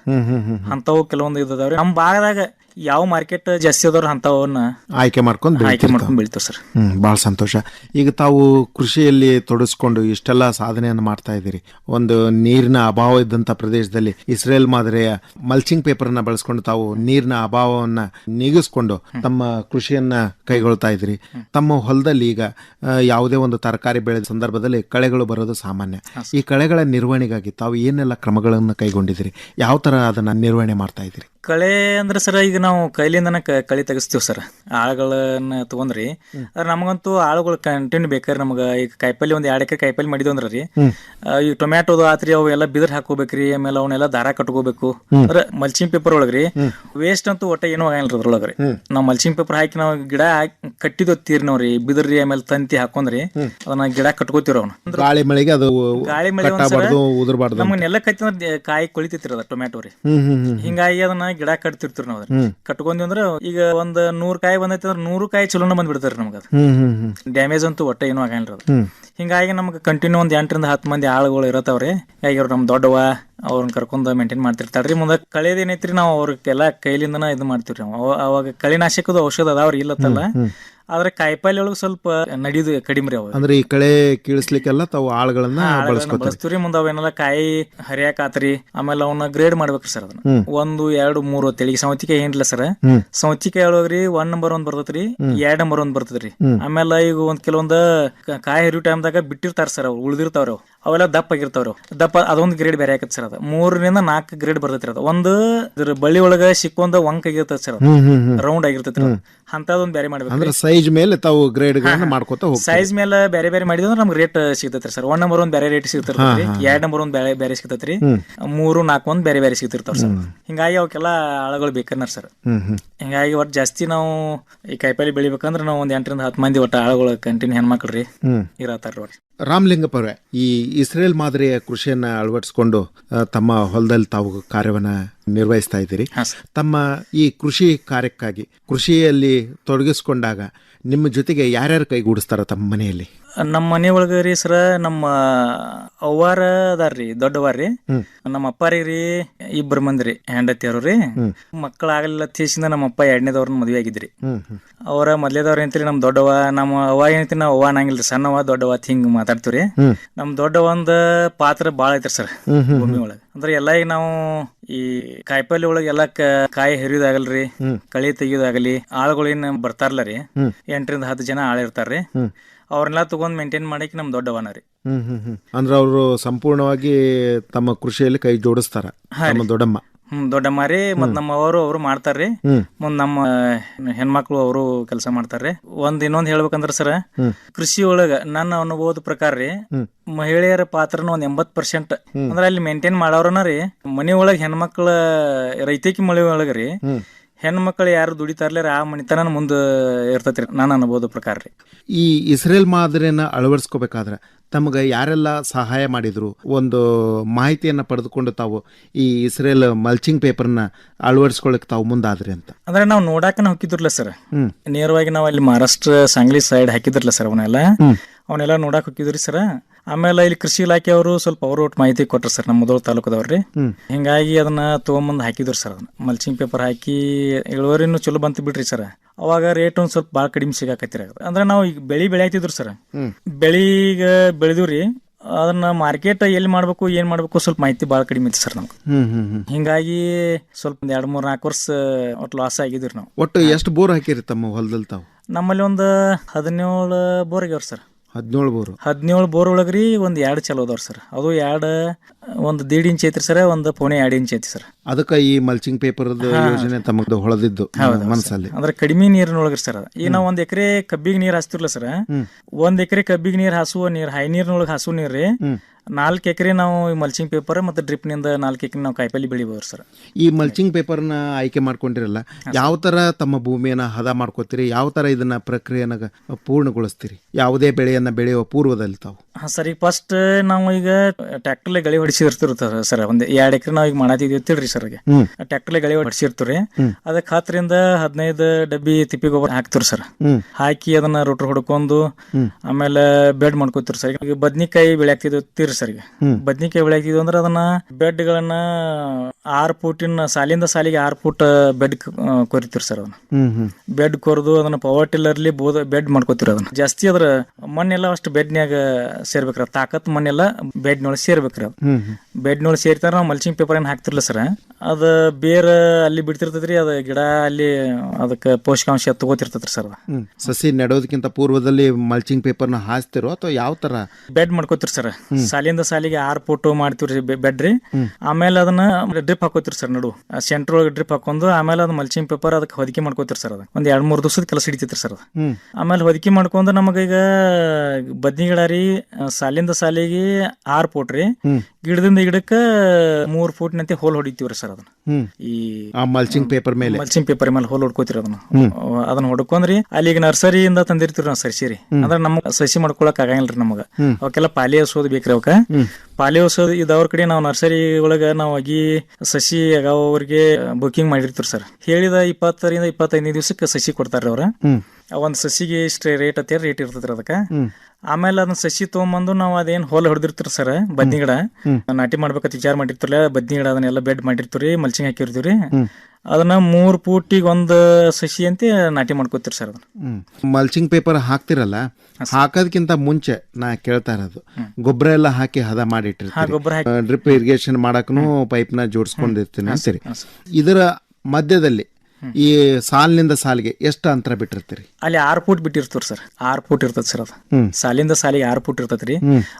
ಅಂತವು ಕೆಲವೊಂದು ಇದಾವ್ರಿ ನಮ್ ಭಾಗದಾಗ ಯಾವ ಮಾರ್ಕೆಟ್ ಜಾಸ್ತಿ ಅದಾವ್ರ ಅಂತವನ್ನ
ಆಯ್ಕೆ ಮಾಡ್ಕೊಂಡು
ಆಯ್ಕೆ ಮಾಡ್ಕೊಂಡು ಬೆಳಿತಾವ ಸರ್.
ಹ್ಮ್ ಬಹಳ ಸಂತೋಷ. ಈಗ ತಾವು ಕೃಷಿಯಲ್ಲಿ ತೊಡಸ್ಕೊಂಡು ಇಷ್ಟೆಲ್ಲ ಸಾಧನೆಯನ್ನು ಮಾಡ್ತಾ ಇದ್ದೀರಿ. ಒಂದು ನೀರಿನ ಅಭಾವ ಇದ್ದಂತ ಪ್ರದೇಶದಲ್ಲಿ ಇಸ್ರೇಲ್ ಮಾದರಿಯ ಮಲ್ಚಿಂಗ್ ಪೇಪರ್ನ ಬಳಸ್ಕೊಂಡು ತಾವು ನೀರಿನ ಅಭಾವವನ್ನ ನೀಗಿಸ್ಕೊಂಡು ತಮ್ಮ ಕೃಷಿಯನ್ನ ಕೈಗೊಳ್ತಾ ಇದ್ದೀರಿ. ತಮ್ಮ ಹೊಲದಲ್ಲಿ ಈಗ ಆ, ಯಾವುದೇ ಒಂದು ತರಕಾರಿ ಬೆಳೆದ ಸಂದರ್ಭದಲ್ಲಿ ಕಳೆಗಳು ಬರೋದು ಸಾಮಾನ್ಯ. ಈ ಕಳೆಗಳ ನಿರ್ವಹಣೆಗಾಗಿ ತಾವು ಏನೆಲ್ಲ ಕ್ರಮಗಳನ್ನು ಕೈಗೊಂಡಿದ್ದೀರಿ? ಯಾವ ತರ ಅದನ್ನ ನಿರ್ವಹಣೆ ಮಾಡ್ತಾ ಇದ್ದೀರಿ?
ಕಳೆ ಅಂದ್ರೆ ಸರ್ ಈಗ ನಾವು ಕೈಲಿಂದನ ಕಳಿ ತೆಗಿಸ್ತೀವಿ ಸರ್. ಆಳುಗಳನ್ನ ತಗೊಂಡ್ರಿ. ಅದ್ರ ನಮಗಂತೂ ಆಳುಗಳು ಕಂಟಿನ್ಯೂ ಬೇಕಾರೆ ನಮಗ ಈಗ ಕಾಯಿಪಲ್ಲೆ ಒಂದ್ ಎರಡ್ ಎಕರೆ ಕಾಯಿಪಲ್ಲೆ ಮಾಡಿದ್ವಿ ರೀ ಈ ಟೊಮ್ಯಾಟೋದು ಆತ್ರಿ ಅವು ಎಲ್ಲ ಬಿದಿರ್ ಹಾಕೋಬೇಕ್ರಿ ಆಮೇಲೆ ಅವನ್ನೆಲ್ಲ ದಾರ ಕಟ್ಕೋಬೇಕು. ಅಂದ್ರೆ ಮಲ್ಚಿಂಗ್ ಪೇಪರ್ ಒಳಗ್ರಿ ವೇಸ್ಟ್ ಅಂತೂ ಒಟ್ಟ ಏನೂ ಆಗಲ್ಲ ಅದ್ರೊಳಗ್ರಿ. ನಾವ್ ಮಲ್ಚಿಂಗ್ ಪೇಪರ್ ಹಾಕಿ ನಾವು ಗಿಡ ಕಟ್ಟಿದ್ ತೀರಿ ರೀ ಬಿದಿರ್ರಿ ಆಮೇಲೆ ತಂತಿ ಹಾಕೊಂಡ್ರಿ ಅದನ್ನ ಗಿಡ ಕಟ್ಕೋತಿರ ಅವ್ನ.
ಗಾಳಿ ಮಳೆಗೆ ಅದು
ಗಾಳಿ ಮಳೆ ನಮ್ಗೆ ನೆಲ ಕತ್ತಿ ಕಾಯಿ ಕೊಳಿತೈತ್ರಿ ಅದ ಟೊಮ್ಯಾಟೊ ರೀ. ಹಿಂಗಾಗಿ ಅದನ್ನ ಗಿಡ ಕಟ್ತಿರ್ತೀವಿ ನಾವು ಕಟ್ಕೊಂಡಿ ಅಂದ್ರೆ ಈಗ ಒಂದ್ ನೂರ್ ಕಾಯಿ ಬಂದೈತಿ ಅಂದ್ರೆ ನೂರು ಕಾಯಿ ಚಲೋನ ಬಂದ್ ನಮ್ಗ ಡ್ಯಾಮೇಜ್ ಅಂತೂ ಒಟ್ಟ ಏನೂ ಆಗಲ್ಲ ಹಿಂಗಾಗಿ ನಮ್ಗೆ ಕಂಟಿನ್ಯೂ ಒಂದ್ ಎಂಟರಿಂದ ಹತ್ತು ಮಂದಿ ಆಳುಗಳು ಇರತ್ತವ್ರಿ. ಹೀಗಾಗಿ ಅವ್ರು ನಮ್ ದೊಡ್ಡವ ಅವ್ರನ್ನ ಕರ್ಕೊಂಡ್ ಮೇಂಟೈನ್ ಮಾಡ್ತಿರ್ತಾರ್ರಿ ಮುಂದೆ ಕಳೆದ ಏನೈತ್ರಿ ನಾವು ಅವ್ರಿಗೆಲ್ಲ ಕೈಲಿಂದನ ಇದು ಮಾಡ್ತೀವ್ರಿ ಅವಾಗ ಕಳೆನಾಶಕದ ಔಷಧ ಅದಾವ್ರಿ ಇಲ್ಲತ್ತಲ್ಲ. ಆದ್ರೆ ಕಾಯಿಪಲ್ಲೆ ಒಳಗೆ ಸ್ವಲ್ಪ ನಡೀದು ಕಡಿಮೆ ರೀ
ಅಂದ್ರೆ ಈ ಕಳೆ ಕೀಳಿಸ್ಲಿಕ್ಕೆಲ್ಲ ತಾವು ಆಳುಗಳನ್ನ ಬಳಸ್ಕೊತಾರೆ.
ಬಳಸ್ತೀವ್ರಿ. ಮುಂದ ಅವೇನೆಲ್ಲ ಕಾಯಿ ಹರಿಯಾಕ ಆತ್ರಿ ಆಮೇಲೆ ಅವನ್ನ ಗ್ರೇಡ್ ಮಾಡ್ಬೇಕ್ರಿ ಸರ್ ಅದನ್ನ. ಒಂದು ಎರಡು ಮೂರು ತೆಳಿಗೆ ಸೌತಿಕಾಯಿ ಏನಿಲ್ಲ ಸರ್.
ಹ್ಮ್.
ಸೌತಿಕಾಯಿ ಒಳಗ್ರಿ ಒನ್ ನಂಬರ್ ಒಂದ್ ಬರ್ತೈತ್ರಿ ಎರಡ್ ನಂಬರ್ ಒಂದ್ ಬರ್ತೈತ್ರಿ ಆಮೇಲೆ ಈಗ ಒಂದ್ ಕೆಲವೊಂದ ಕ- ಕಾಯಿ ಹರಿಯೋ ಟೈಮ್ದಾಗ ಬಿಟ್ಟಿರ್ತಾರ ಸರ್ ಅವ್ರು ಉಳ್ದಿರ್ತಾವ್ರಿ ಅವು. ಅವೆಲ್ಲ ದಪ್ಪ ಆಗಿರ್ತಾವ್ರಿ. ದಪ್ಪ ಅದೊಂದ್ ಗ್ರೇಡ್ ಬೇರೆ ಆಕತ್ ಸರ್ ಅದ. ಮೂರರಿಂದ ನಾಲ್ಕು ಗ್ರೇಡ್ ಬರ್ತೈತಿ ಅದ. ಒಂದು ಇದ್ರ ಬಳ್ಳಿ ಒಳಗ ಸಿಕ್ಕೊಂದ ವಂಕ್ ಆಗಿರ್ತೈತಿ ಸರ್ ರೌಂಡ್ ಆಗಿರ್ತೈತಿ ಅಂತದೊಂದು ಬೇರೆ ಮಾಡ್ಬೇಕು
ಸೈಜ್ ಮೇಲೆ ತಾವು ಗ್ರೇಡ್ ಮಾಡ್ಕೋತ
ಸೈಜ್ ಮೇಲೆ ಬೇರೆ ಬೇರೆ ಮಾಡಿದ್ರೆ ನಮ್ಗೆ ರೇಟ್ ಸಿಗ್ತೈತಿ ಸರ್ ಒನ್ ನಂಬರ್ ಒಂದ್ ಬೇರೆ ರೇಟ್ ಸಿಗ್ತಿರ್ತೈತಿ ಎರಡ್ ನಂಬರ್ ಒಂದ್ ಬೇರೆ ಬೇರೆ ಸಿಗ್ತೈತ್ರಿ ಮೂರು ನಾಲ್ಕು ಒಂದ್ ಬೇರೆ ಬೇರೆ ಸಿಗ್ತಿರ್ತಾವ ಸರ್ ಹಿಂಗಾಗಿ ಅವಕ್ಕೆಲ್ಲ ಆಳುಗಳು ಬೇಕನ್ನ ಸರ್ ಹಿಂಗಾಗಿ ಒಟ್ಟು ಜಾಸ್ತಿ ನಾವು ಈ ಕಾಯಿಪಲ್ಲೆ ಬೆಳಿಬೇಕಂದ್ರೆ ನಾವು ಒಂದ್ ಎಂಟರಿಂದ ಹತ್ತು ಮಂದಿ ಒಟ್ಟು ಆಳುಗಳು ಕಂಟಿನ್ಯೂ ಹೆಣ್ಮಕ್ಳು ರೀ. ಇರತ್ತಾರ ಒಟ್ಟು
ರಾಮಲಿಂಗಪ್ಪ ಅವರೇ ಈ ಇಸ್ರೇಲ್ ಮಾದರಿಯ ಕೃಷಿಯನ್ನ ಅಳವಡಿಸಿಕೊಂಡು ತಮ್ಮ ಹೊಲದಲ್ಲಿ ತಾವು ಕಾರ್ಯವನ್ನ ನಿರ್ವಹಿಸ್ತಾ ಇದ್ದೀರಿ. ತಮ್ಮ ಈ ಕೃಷಿ ಕಾರ್ಯಕ್ಕಾಗಿ ಕೃಷಿಯಲ್ಲಿ ತೊಡಗಿಸ್ಕೊಂಡಾಗ ನಿಮ್ಮ ಜೊತೆಗೆ ಯಾರ್ಯಾರು ಕೈಗೂಡಿಸ್ತಾರ ತಮ್ಮ ಮನೆಯಲ್ಲಿ?
ನಮ್ಮ ಮನೆ ಒಳಗ ರೀ ಸರ ನಮ್ಮ ಅವ್ವಾರ ಅದಾರ್ರಿ ದೊಡ್ಡವಾರ ರೀ. ನಮ್ಮ ಅಪ್ಪಾರಿ ರೀ ಇಬ್ಬರು ಮಂದಿ ರೀ ಹೆಂಡತಿಯವ್ರು ರೀ. ಮಕ್ಕಳ ಆಗಲಿಲ್ಲ ತೀಸಿಂದ ನಮ್ಮ ಅಪ್ಪ ಎರಡನೇದವ್ರನ್ನ ಮದುವೆ ಆಗಿದ್ರಿ. ಅವರ ಮೊದ್ಲೇದವ್ರ ಅಂತೀರಿ ನಮ್ಮ ದೊಡ್ಡವ ನಮ್ಮ ಅವ್ವ ಏನಂತೀರಿ ನಾವು ಅವ್ವ ಅನ್ನಂಗಿಲ್ರಿ ಸಣ್ಣವ ದೊಡ್ಡವ ಹಿಂಗ್ ಮಾತಾಡ್ತೀವ್ರಿ.
ಹ್ಮ್.
ನಮ್ ದೊಡ್ಡವ ಒಂದ್ ಪಾತ್ರ ಬಾಳ ಐತ್ರಿ ಸರ್ ಭೂಮಿ ಒಳಗ. ಅಂದ್ರೆ ಎಲ್ಲ ಈಗ ನಾವು ಈ ಕಾಯಿಪಲ್ಲೆ ಒಳಗ ಎಲ್ಲಾ ಕಾಯಿ ಹರಿಯೋದಾಗಲ್ರಿ ಕಳಿ ತೆಗಿಯೋದಾಗಲಿ ಆಳುಗಳು ಏನ್ ಬರ್ತಾರಲ್ಲ ರೀ. ಎಂಟರಿಂದ ಹತ್ತು ಜನ ಆಳ ಇರ್ತಾರ್ರಿ ಅವ್ರನ್ನೆಲ್ಲ ತಗೊಂಡ್ ಮೇಂಟೈನ್ ಮಾಡಕ್ಕೆ ನಮ್ ದೊಡ್ಡವನ ರೀ.
ಹ್ಮ್ ಹ್ಮ್ ಹ್ಮ್. ಅಂದ್ರೆ ಅವರು ಸಂಪೂರ್ಣವಾಗಿ ತಮ್ಮ ಕೃಷಿಯಲ್ಲಿ ಕೈ ಜೋಡಿಸ್ತಾರ ನಮ್ಮ ದೊಡ್ಡಮ್ಮ.
ಹ್ಮ್ ದೊಡ್ಡಮ್ಮ ರೀ ಮತ್ ನಮ್ಮ ಅವರು ಅವರು ಮಾಡ್ತಾರ್ರಿ. ಮುಂದ್ ನಮ್ಮ ಹೆಣ್ಮಕ್ಳು ಅವರು ಕೆಲಸ ಮಾಡ್ತಾರ್ರಿ ಒಂದ್ ಇನ್ನೊಂದ್ ಹೇಳ್ಬೇಕಂದ್ರ ಸರ್ ಕೃಷಿ ಒಳಗ ನನ್ನ ಅನುಭವದ ಪ್ರಕಾರ ರೀ ಮಹಿಳೆಯರ ಪಾತ್ರನ ಒಂದ್ ಎಂಬತ್ ಪರ್ಸೆಂಟ್ ಅಂದ್ರ ಅಲ್ಲಿ ಮೇಂಟೈನ್ ಮಾಡೋರನ ರೀ ಮನಿ ಒಳಗ ಹೆಣ್ಮಕ್ಳ ರೈತಕಿ ಮಳಿ ಒಳಗ ರೀ ಹೆಣ್ಮಕ್ಳು ಯಾರು ದುಡಿತಾರ್ಲಾರ ಆ ಮನಿತನ ಮುಂದೆ ಇರ್ತೈತಿ ನಾನು ಅನ್ಬೋದು ಪ್ರಕಾರ ರೀ.
ಈ ಇಸ್ರೇಲ್ ಮಾದರಿಯನ್ನ ಅಳವಡಿಸ್ಕೋಬೇಕಾದ್ರೆ ತಮಗೆ ಯಾರೆಲ್ಲ ಸಹಾಯ ಮಾಡಿದ್ರು ಒಂದು ಮಾಹಿತಿಯನ್ನ ಪಡೆದುಕೊಂಡು ತಾವು ಈ ಇಸ್ರೇಲ್ ಮಲ್ಚಿಂಗ್ ಪೇಪರ್ನ ಅಳವಡಿಸ್ಕೊಳ್ಳಕ್ಕೆ ತಾವು ಮುಂದಾದ್ರಿ ಅಂತ.
ಅಂದ್ರೆ ನಾವು ನೋಡಾಕನ ಹಾಕಿದ್ರಲ್ಲ ಸರ್ ನೇರವಾಗಿ ನಾವು ಅಲ್ಲಿ ಮಹಾರಾಷ್ಟ್ರ ಸಾಂಗ್ಲಿ ಸೈಡ್ ಹಾಕಿದ್ರಲ್ಲ ಸರ್ ಅವನ್ನೆಲ್ಲ. ಅವನ್ನೆಲ್ಲ ನೋಡಾಕ್ ಹೋಗಿದ್ರಿ ಸರ್. ಆಮೇಲೆ ಇಲ್ಲಿ ಕೃಷಿ ಇಲಾಖೆಯವರು ಸ್ವಲ್ಪ ಅವರು ಒಟ್ಟು ಮಾಹಿತಿ ಕೊಟ್ಟರು ಸರ್ ನಮ್ಮ ಮೊದಲು ತಾಲೂಕದವ್ರಿ ಹಿಂಗಾಗಿ ಅದನ್ನ ತೊಗೊಂಬಂದು ಹಾಕಿದ್ರು ಸರ್ ಅದನ್ನ. ಮಲ್ಚಿಂಗ್ ಪೇಪರ್ ಹಾಕಿ ಇಳುವರಿನೂ ಚಲೋ ಬಂತು ಬಿಡ್ರಿ ಸರ್. ಅವಾಗ ರೇಟ್ ಒಂದ್ ಸ್ವಲ್ಪ ಭಾಳ ಕಡಿಮೆ ಸಿಗಾಕತ್ತಿರ ಅಂದ್ರೆ ನಾವು ಈಗ ಬೆಳಿ ಬೆಳೆಯಾತಿದ್ರು ಸರ್. ಬೆಳಿಗ ಬೆಳೆದಿವ್ರಿ ಅದನ್ನ ಮಾರ್ಕೆಟ್ ಎಲ್ಲಿ ಮಾಡ್ಬೇಕು ಏನ್ ಮಾಡ್ಬೇಕು ಸ್ವಲ್ಪ ಮಾಹಿತಿ ಭಾಳ ಕಡಿಮೆ ಇತ್ತು ಸರ್ ನಮ್ಗೆ. ಹಿಂಗಾಗಿ ಸ್ವಲ್ಪ ಒಂದ್ ಎರಡ್ ಮೂರ್ ನಾಲ್ಕು ವರ್ಷ ಒಟ್ಟು ಲಾಸ್ ಆಗಿದ್ರಿ ನಾವು.
ಒಟ್ಟು ಎಷ್ಟು ಬೋರ್ ಹಾಕಿರಿ ತಮ್ಮ ಹೊಲದಲ್ಲಿ ತಾವು?
ನಮ್ಮಲ್ಲಿ ಒಂದು ಹದಿನೇಳು ಬೋರ್ ಆಗ್ಯಾವ್ರಿ ಸರ್.
ಹದಿನೇಳು ಬೋರು.
ಹದಿನೇಳು ಬೋರ್ ಒಳಗ್ರಿ ಒಂದ್ ಎರಡು ಚಲೋ ಅದಾವ್ರಿ ಸರ್. ಅದು ಎರಡು ಒಂದು ದೀಡ್ ಇಂಚ್ ಐತ್ರಿ ಸರ್ ಒಂದು ಪೋಣೆ ಎರಡು ಇಂಚ್ ಐತಿ ಸರ್.
ಅದಕ್ಕೆ ಈ ಮಲ್ಚಿಂಗ್ ಪೇಪರ್ ಯೋಜನೆ ತಮಗ್ದು ಹೊಳದಿದ್ದು ಮನಸ್ಸಲ್ಲಿ.
ಅಂದ್ರೆ ಕಡಿಮೆ ನೀರಿನೊಳಗ್ರಿ ಸರ್ ಈಗ ನಾವು ಒಂದ್ ಎಕರೆ ಕಬ್ಬಿಗೆ ನೀರ್ ಹಾಸ್ತಿರ್ಲ ಸರ್ ಒಂದ್ ಎಕರೆ ಕಬ್ಬಿಗೆ ನೀರ್ ಹಾಸುವ ನೀರ್ ಹೈ ನೀರ್ನೊಳಗೆ ಹಾಸುವ ನೀರ್ ರೀ ನಾಲ್ಕು ಎಕರೆ ನಾವು ಮಲ್ಚಿಂಗ್ ಪೇಪರ್ ಮತ್ತೆ ಡ್ರಿಪ್ನಿಂದ ನಾಲ್ಕು ಎಕರೆ ನಾವು ಕಾಯಿಪಲ್ಲಿ ಬೆಳಿಬೋದು ಸರ್.
ಈ ಮಲ್ಚಿಂಗ್ ಪೇಪರ್ನ ಆಯ್ಕೆ ಮಾಡ್ಕೊಂಡಿರಲ್ಲ ಯಾವ ತರ ತಮ್ಮ ಭೂಮಿಯನ್ನ ಹದ ಮಾಡ್ಕೋತೀರಿ ಯಾವ ತರ ಇದನ್ನ ಪ್ರಕ್ರಿಯೆನ ಪೂರ್ಣಗೊಳಿಸ್ತೀರಿ? ಯಾವುದೇ ಬೆಳೆಯನ್ನ ಬೆಳೆಯುವ ಪೂರ್ವದಲ್ಲಿ ತಾವು.
ಹಾ ಸರ್. ಈಗ ಫಸ್ಟ್ ನಾವು ಈಗ ಟ್ಯಾಕ್ಟರ್ಲೆ ಗಳಿ ಹೊಡಿಸಿರ್ತಿರ್ತಾರ ಸರ್ ಒಂದ್ ಎರಡ್ ಎಕರೆ ನಾವು ಈಗ ಮಾಡತ್ತಿದ್ವಿ ತಿಳ್ರಿ ಸರ್
ಈಗ
ಟ್ರ್ಯಾಕ್ಟರ್ಲೆ ಗಳಿ ಹೊಡಿಸಿರ್ತೀವ್ರಿ ಅದಕ್ಕೆ ಹತ್ತರಿಂದ ಹದಿನೈದು ಡಬ್ಬಿ ತಿಪ್ಪಿ ಗೊಬ್ಬರ ಹಾಕ್ತಿವ್ರಿ ಸರ್ ಹಾಕಿ ಅದನ್ನ ರೋಟ್ರ್ ಹೊಡ್ಕೊಂಡು ಆಮೇಲೆ ಬೆಡ್ ಮಾಡ್ಕೋತಿರ್ ಸರ್ ಈಗ ಬದ್ನಿಕಾಯಿ ಬೆಳೆಯಾಕ್ತಿದ್ವಿ ಸರ್ ಈಗ ಬದ್ನಿಕಾಯಿ ಬೆಳೆಯಾಕ್ತಿದ್ವಿ ಅಂದ್ರೆ ಅದನ್ನ ಬೆಡ್ ಗಳನ್ನ ಆರ್ ಫೂಟಿನ ಸಾಲಿಂದ ಸಾಲಿಗೆ ಆರ್ ಫೂಟ್ ಬೆಡ್ ಕೊರಿತಿರ್ ಸರ್ ಅದನ್ನ. ಬೆಡ್ ಕೊರೆದು ಅದನ್ನ ಪವರ್ ಟಿಲ್ಲರ್ಲಿ ಬೋದ ಬೆಡ್ ಮಾಡ್ಕೋತಿರ ಅದನ್ನ. ಜಾಸ್ತಿ ಅದ್ರ ಮಣ್ಣೆಲ್ಲ ಅಷ್ಟು ಬೆಡ್ನ್ಯಾಗ ಸೇರ್ಬೇಕ್ರ. ತಾಕತ್ ಮನೆಲ್ಲ ಬೆಡ್ನೊಳಗೆ ಸೇರ್ಬೇಕ್ರಿ. ಸೇರ್ಬೇಕ್ರ
ಬೆಡ್ ಹ್ಮ್.
ಬೆಡ್ನೊಳಗೆ ಸೇರ್ತಾರ ನಾವು ಮಲ್ಚಿಂಗ್ ಪೇಪರ್ ಏನ್ ಹಾಕ್ತಿರ್ಲ ಸರ್. ಅದ ಬೇರ್ ಅಲ್ಲಿ ಬಿಡ್ತಿರ್ತೈತ್ರಿ ಅದ ಗಿಡ ಅಲ್ಲಿ ಅದಕ್ಕೆ ಪೋಷಕಾಂಶ ತಗೋತಿರ್ತೈತ್ರಿ ಸರ್
ಸಸಿ ನೆಡೋದಕ್ಕಿಂತ ಪೂರ್ವದಲ್ಲಿ ಮಲ್ಚಿಂಗ್ ಪೇಪರ್ನ ಹಾಸ್ತಿರೋ ಅಥವಾ ಯಾವ ತರ?
ಬೆಡ್ ಮಾಡ್ಕೋತಿರಿ ಸರ್. ಸಾಲಿಂದ ಸಾಲಿಗೆ ಆರ್ ಫೋಟೋ ಮಾಡ್ತಿವ್ರಿ ಬೆಡ್ ರೀ ಆಮೇಲೆ ಅದನ್ನ ಡ್ರಿಪ್ ಹಾಕೋತಿರಿ ಸರ್ ನಡು. ಸೆಂಟ್ರ್ ಒಳಗೆ ಡ್ರಿಪ್ ಹಾಕೊಂಡು ಆಮೇಲೆ ಅದು ಮಲ್ಚಿಂಗ್ ಪೇಪರ್ ಅದಕ್ಕೆ ಹೊದಿಕೆ ಮಾಡ್ಕೋತಿರಿ ಸರ್ ಅದು. ಒಂದ್ ಎರಡ್ ಮೂರ್ ದಿವಸದ ಕೆಲಸ ಹಿಡಿತೈತ್ರಿ ಸರ್ ಆಮೇಲೆ ಹೊದಿಕೆ ಮಾಡ್ಕೊಂಡು ನಮಗ ಈಗ ಬದ್ನಿ ಗಿಡ ರೀ ಸಾಲಿಂದ ಸಾಲಿಗೆ ಆರ್ ಫೂಟ್ ರೀ. ಗಿಡದಿಂದ ಗಿಡಕ್ಕ ಮೂರ್ ಫೂಟ್ ನಂತೆ ಹೋಲ್ ಹೊಡಿತೀವ್ರಿ ಸರ್ ಅದನ್ನ. ಈ
ಮಲ್ಚಿಂಗ್ ಪೇಪರ್ ಮೇಲೆ.
ಮಲ್ಚಿಂಗ್ ಪೇಪರ್ ಮೇಲೆ ಹೋಲ್ ಹೊಡ್ಕೋತೀರಿ ಅದನ್ನ. ಅದನ್ನ ಹೊಡ್ಕೊಂಡ್ರಿ ಅಲ್ಲಿಗೆ ನರ್ಸರಿಯಿಂದ ತಂದಿರ್ತೀವಿ ನಾವು ಸಸಿ ರೀ. ಅಂದ್ರೆ ನಮ್ಗೆ ಸಸಿ ಮಾಡ್ಕೊಳಕ್ ಆಗಂಗಿಲ್ರಿ ನಮಗ. ಅವಕ್ಕೆಲ್ಲ ಪಾಲಿ ಹಸೋದ್ ಬೇಕ್ರಿ ಅವಕ್ಕ. ಪಾಲಿ ಹಸೋದ್ ಇದವ್ರ ಕಡೆ ನಾವು ನರ್ಸರಿ ಒಳಗ ನಾವು ಆಗಿ ಸಸಿ ಅವ್ರಿಗೆ ಬುಕಿಂಗ್ ಮಾಡಿರ್ತೀವಿ ಸರ್. ಹೇಳಿದ ಇಪ್ಪತ್ತರಿಂದ ಇಪ್ಪತ್ತೈದನೇ ದಿವಸಕ್ಕೆ ಸಸಿ ಕೊಡ್ತಾರ್ರಿ ಅವ್ರ. ಒಂದ್ ಸಸಿಗೆ ಇಷ್ಟ ರೇಟ್ ರೇಟ್ ಇರ್ತದ್ರಿ ಅದಕ್ಕ. ಆಮೇಲೆ ಅದನ್ನ ಸಸಿ ತಗೊಂಬಂದು ನಾವು ಅದೇನ್ ಹೋಲ್ ಹೊಡೆದಿರ್ತೀರಿ ಸರ್ ಬದ್ನಿ ಗಿಡ. ನಾಟಿ ಮಾಡ್ಬೇಕಂತ ವಿಚಾರ ಮಾಡಿರ್ತಿರ್ಲ ಬದ್ನಿ ಗಿಡ ಅದನ್ನೆಲ್ಲ ಬೆಡ್ ಮಾಡಿರ್ತೀವ್ರಿ ಮಲ್ಚಿಂಗ್ ಹಾಕಿರ್ತೀವ್ರಿ. ಅದನ್ನ ಮೂರ್ ಪೂಟಿಗೆ ಒಂದ್ ಸಸಿ ಅಂತ ನಾಟಿ ಮಾಡ್ಕೋತೀರಿ ಸರ್ ಅದನ್ನ.
ಮಲ್ಚಿಂಗ್ ಪೇಪರ್ ಹಾಕ್ತಿರಲ್ಲ ಹಾಕೋದಕ್ಕಿಂತ ಮುಂಚೆ ನಾ ಕೇಳ್ತಾ ಇರೋದು ಗೊಬ್ಬರ ಎಲ್ಲ ಹಾಕಿ ಹದ ಮಾಡಿಟ್ಟಿರ್ತೀನಿ
ಗೊಬ್ಬರ
ಡ್ರಿಪ್ ಇರಿಗೇಷನ್ ಮಾಡಕ್ನು ಪೈಪ್ನ ಜೋಡಿಸ್ಕೊಂಡಿರ್ತೀನಿ ಸರಿ. ಇದರ ಮಧ್ಯದಲ್ಲಿ ಈ ಸಾಲಿನಿಂದ ಸಾಲಿಗೆ ಎಷ್ಟು ಅಂತರ ಬಿಟ್ಟಿರ್ತೀರಿ?
ಅಲ್ಲಿ ಆರು ಫೂಟ್ ಬಿಟ್ಟಿರ್ತಾರೆ ಸರ್. ಆರು ಫೂಟ್ ಇರ್ತದೆ ಸರ್ ಅದು. ಸಾಲಿಂದ ಸಾಲಿಗೆ ಆರು ಫೂಟ್ ಇರ್ತೈತ್ರಿ.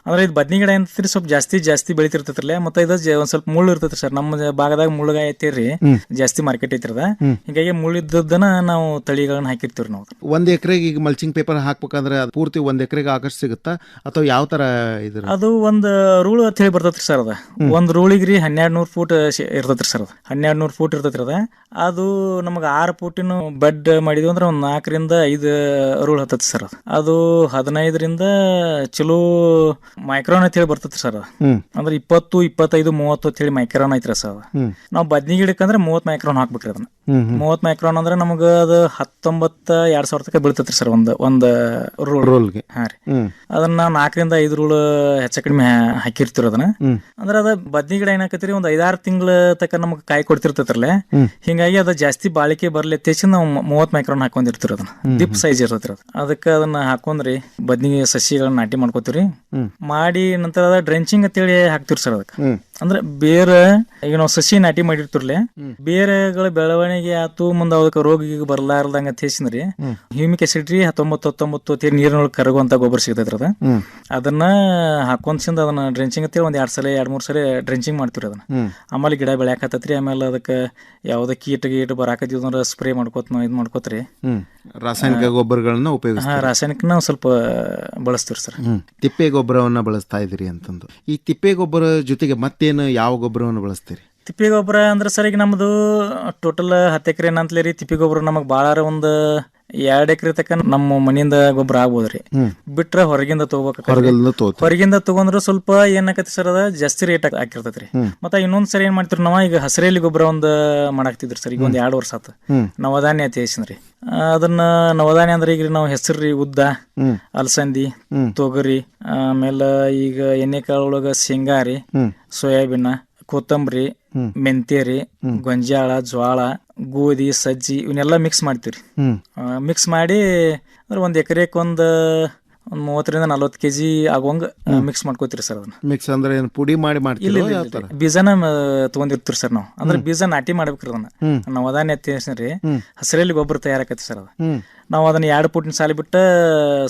ಅಂದ್ರೆ ಇದು ಬದ್ನಿ ಗಿಡ ಏನಂತೀರಿ ಸ್ವಲ್ಪ ಜಾಸ್ತಿ ಜಾಸ್ತಿ ಬೆಳಿತಿರ್ತೈತ್ರಲ್ಲ ಮತ್ತೆ ಇದು ಒಂದ್ ಸ್ವಲ್ಪ ಮುಳ್ಳು ಇರ್ತೈತ್ರಿ ಸರ್. ನಮ್ಮ ಭಾಗದಾಗ ಮುಳ್ಳುಗಾಯಿ ಐತಿರಿ. ಜಾಸ್ತಿ ಮಾರ್ಕೆಟ್ ಐತಿರದ ಹೀಗಾಗಿ ಮುಳ್ಳಿದ್ದನ್ನ ನಾವು ತಳಿಗಳನ್ನ ಹಾಕಿರ್ತೀವಿ ನಾವು.
ಒಂದ್ ಎಕರೆಗೆ ಈಗ ಮಲ್ಚಿಂಗ್ ಪೇಪರ್ ಹಾಕ್ಬೇಕಂದ್ರೆ ಅದು ಪೂರ್ತಿ ಒಂದ್ ಎಕರೆಗೆ ಆಕರ್ಷ ಸಿಗುತ್ತಾ? ಅಥವಾ ಯಾವ ತರ ಇದ್ರ
ಅದು ಒಂದ್ ರೂಲ್ ಅಂತ ಹೇಳಿ ಬರ್ತೈತ್ರಿ ಸರ್ ಅದ. ಒಂದ್ ರೂಳಿಗೆ ರೀ ಹನ್ನೆರಡ್ ನೂರ್ ಫೂಟ್ ಇರ್ತೈತ್ರಿ ಸರ್ ಅದು. ಹನ್ನೆರಡ್ ನೂರ್ ಫೂಟ್ ಇರ್ತೈತ್ರಿ ಅದ. ಅದು ನಮಗ ಆರು ಫೂಟಿನ ಬೆಡ್ ಮಾಡಿದ್ವಿ ಅಂದ್ರೆ ಒಂದ್ ನಾಲ್ಕರಿಂದ ಐದು ರೂಲ್ ಹತ್ತತಿ ಸರ್ ಅದು. ಹದಿನೈದರಿಂದ ಚಲೋ ಮೈಕ್ರೋನ್ ಅಂತ ಹೇಳಿ ಬರ್ತೈತಿ ಸರ್ ಅದು. ಅಂದ್ರೆ ಇಪ್ಪತ್ತು ಇಪ್ಪತ್ತೈದು ಮೂವತ್ತು ಅಂತ ಹೇಳಿ ಮೈಕ್ರೋನ್ ಐತ್ರಿ ಸರ್ ನಾವು ಬದ್ನಿ ಗಿಡಕ್ಕಂದ್ರೆ ಅಂದ್ರೆ ಮೂವತ್ ಮೈಕ್ರೋನ್ ಹಾಕ್ಬೇಕ್ರಿ ಅದನ್ನ.
ಹ್ಮ್ ಹ್ಮ್.
ಮೂವತ್ ಮೈಕ್ರೋನ್ ಅಂದ್ರೆ ನಮಗ ಅದು ಹತ್ತೊಂಬತ್ತ ಎರಡ್ ಸಾವಿರ ತನಕ ಬೀಳ್ತೈತ್ರಿ ಸರ್ ಒಂದ್ ಒಂದು ರೂಲ್
ರೂಲ್ಗೆ
ಹಾ ರೀ. ಅದನ್ನ ನಾವು ನಾಲ್ಕರಿಂದ ಐದು ರೂಲ್ ಹೆಚ್ಚ ಕಡಿಮೆ ಹಾ- ಹಾಕಿರ್ತೀವಿ ಅದನ್ನ. ಅಂದ್ರೆ ಅದ ಬದ್ನಿ ಗಿಡ ಏನಾಕೈತ್ರಿ ಒಂದ್ ಐದಾರು ತಿಂಗಳ ತಕ ನಮಗೆ ಕಾಯಿ ಕೊಡ್ತಿರ್ತೈತ್ರಲ್ಲ ಹಿಂಗಾಗಿ ಅದ ಜಾಸ್ತಿ ಬಾಳಿಕೆ ಬರ್ಲಿ ಹೆಚ್ಚಿನ ನಾವು ಮೂವತ್ತು ಮೂವತ್ ಮೈಕ್ರೋನ್ ಹಾಕೊಂಡಿರ್ತೀವಿ ಅದನ್ನ ದಿಪ್ ಸೈಜ್ ಇರ್ತೈತ್ರಿ ಅದು. ಅದಕ್ಕೆ ಅದನ್ನ ಹಾಕೊಂಡ್ರಿ ಬದ್ನಿ ಸಸಿಗಳನ್ನ ನಾಟಿ ಮಾಡ್ಕೋತೀವ್ರಿ. ಮಾಡಿ ನಂತರ ಅದ ಡ್ರೆಂಚಿಂಗ್ ಅಂತೇಳಿ ಹಾಕ್ತಿವ್ರಿ ಸರ್ ಅದಕ್ಕೆ. ಅಂದ್ರೆ ಬೇರೆ ಈಗ ನಾವು ಸಸಿ ನಾಟಿ ಮಾಡಿರ್ತಿರ್ಲಿ ಬೇರೆಗಳ ಬೆಳವಣಿಗೆ ಆತು ಮುಂದ ಅದಕ್ಕೆ ರೋಗ ಈಗ ಬರ್ಲಾರ್ದಂಗ ತೇಸಿನ್ರಿ ಹ್ಯೂಮಿಕ್ ಆಸಿಡ್ ರೀ ಹತ್ತೊಂಬತ್ತು ಹತ್ತೊಂಬತ್ತು ತೀರ್ ನೀರಿನೊಳಗೆ ಕರಗುವಂತ ಗೊಬ್ಬರ ಸಿಗ್ತೈತ್ರಿ ಅದ. ಅದನ್ನ ಹಾಕೊಂಡ್ಸಿಂದ ಅದನ್ನ ಡ್ರೆಂಚಿಂಗ್ ಅಂತೇಳಿ ಒಂದ್ ಎರಡ್ ಸಲ ಎರಡ್ ಮೂರ್ ಸಲ ಡ್ರೆಂಚಿಂಗ್ ಮಾಡ್ತಿವ್ರಿ ಅದನ್ನ. ಆಮೇಲೆ ಗಿಡ ಬೆಳ್ಯಾಕತ್ತೈತ್ರಿ ಆಮೇಲೆ ಅದಕ್ಕೆ ಯಾವ್ದೇ ಕೀಟ ಗೀಟ ಬರಾಕತ್ತಿದ್ವು ಅಂದ್ರೆ ಸ್ಪ್ರೇ ಮಾಡ್ಕೋತ ನಾವ್ ಇದ್ ಮಾಡ್ಕೋತ್ರಿ.
ರಾಸಾಯನಿಕ ಗೊಬ್ಬರಗಳನ್ನ
ಉಪಯೋಗಿಸ್ ರಾಸಾಯನಿಕ ನಾವು ಸ್ವಲ್ಪ ಬಳಸ್ತೀವಿ ಸರ್.
ತಿಪ್ಪೆ ಗೊಬ್ಬರವನ್ನ ಬಳಸ್ತಾ ಇದ್ರಿ ಅಂತಂದು. ಈ ತಿಪ್ಪೆ ಗೊಬ್ಬರ ಜೊತೆಗೆ ಮತ್ತೇನು ಯಾವ ಗೊಬ್ಬರವನ್ನು ಬಳಸ್ತೀರಿ?
ತಿಪ್ಪಿ ಗೊಬ್ಬರ ಅಂದ್ರೆ ಸರ್ ಈಗ ನಮ್ದು ಟೋಟಲ್ ಹತ್ತು ಎಕರೆ ಏನಂತಲೇ ರೀ, ತಿಪ್ಪಿ ಗೊಬ್ಬರ ನಮಗೆ ಭಾಳ ಒಂದ್ ಎರಡ್ ಎಕರೆ ತಕ ನಮ್ಮ ಮನೆಯಿಂದ ಗೊಬ್ಬರ ಆಗ್ಬೋದ್ರಿ. ಬಿಟ್ರ ಹೊರಗಿಂದ ತಗೋಬೇಕು ಹೊರಗಿಂದ ತಗೊಂಡ್ರ ಸ್ವಲ್ಪ ಏನಾಕತಿ ಸರ್ ಅದ? ಜಾಸ್ತಿ ರೇಟ್ ಹಾಕಿರ್ತೈತ್ರಿ. ಮತ್ತ ಇನ್ನೊಂದ್ ಸರಿ ಏನ್ ಮಾಡ್ತಿರ್ ನಾವ? ಈಗ ಹಸಿರೇಲಿ ಗೊಬ್ಬರ ಒಂದ್ ಮಾಡಾಕ್ತಿದ್ರಿ ಸರ್. ಈಗ ಒಂದ್ ಎರಡ್ ವರ್ಷ ಆತ. ನವಧಾನ್ಯ ತೇಸಿನ್ರಿ ಅದನ್ನ ನವಧಾನ್ಯ ಅಂದ್ರೆ ಈಗ ನಾವು ಹೆಸರು ಉದ್ದ ಅಲಸಂದಿ ತೊಗರಿ ಆಮೇಲೆ ಈಗ ಎಣ್ಣೆ ಕಾಳೊಳಗ ಶೇಂಗಾ ರೀ
ಹ್ಮ್.
ಸೋಯಾಬೀನ್ ಕೊತ್ತಂಬರಿ
ಹ್ಮ್.
ಮೆಂತ್ಯ ರೀ ಗೊಂಜಾಳ ಜ್ವಾಳ ಗೋಧಿ ಸಜ್ಜಿ ಇವನ್ನೆಲ್ಲ ಮಿಕ್ಸ್ ಮಾಡ್ತೀವಿ ಮಿಕ್ಸ್ ಮಾಡಿ ಅಂದ್ರೆ ಒಂದ್ ಎಕರೆಕ್ ಒಂದ್ ಒಂದ್ ಮೂವತ್ತರಿಂದ ನಲ್ವತ್ತು ಕೆಜಿ ಆಗುವಂಗ ಮಿಕ್ಸ್ ಮಾಡ್ಕೋತೀರಿ ಸರ್ ಅದನ್ನ.
ಮಿಕ್ಸ್ ಅಂದ್ರೆ ಏನು ಪುಡಿ ಮಾಡಿ
ಮಾಡ್ತೀವಿ. ಬೀಜನ ಮ, ತಗೊಂಡಿರ್ತೀವಿ ಸರ್ ನಾವು. ಅಂದ್ರೆ ಬೀಜ ನಾಟಿ ಮಾಡ್ಬೇಕ್ರಿ ಅದನ್ನ. ನಾವು ಅದಾನೆ ರೀ. ಹಸಿರಲ್ಲಿ ಗೊಬ್ಬರ ತಯಾರಾಕತಿ ಸರ್ ಅದ. ನಾವು ಅದನ್ನ ಎರಡು ಪುಟ್ಟಿನ ಸಾಲಿ ಬಿಟ್ಟ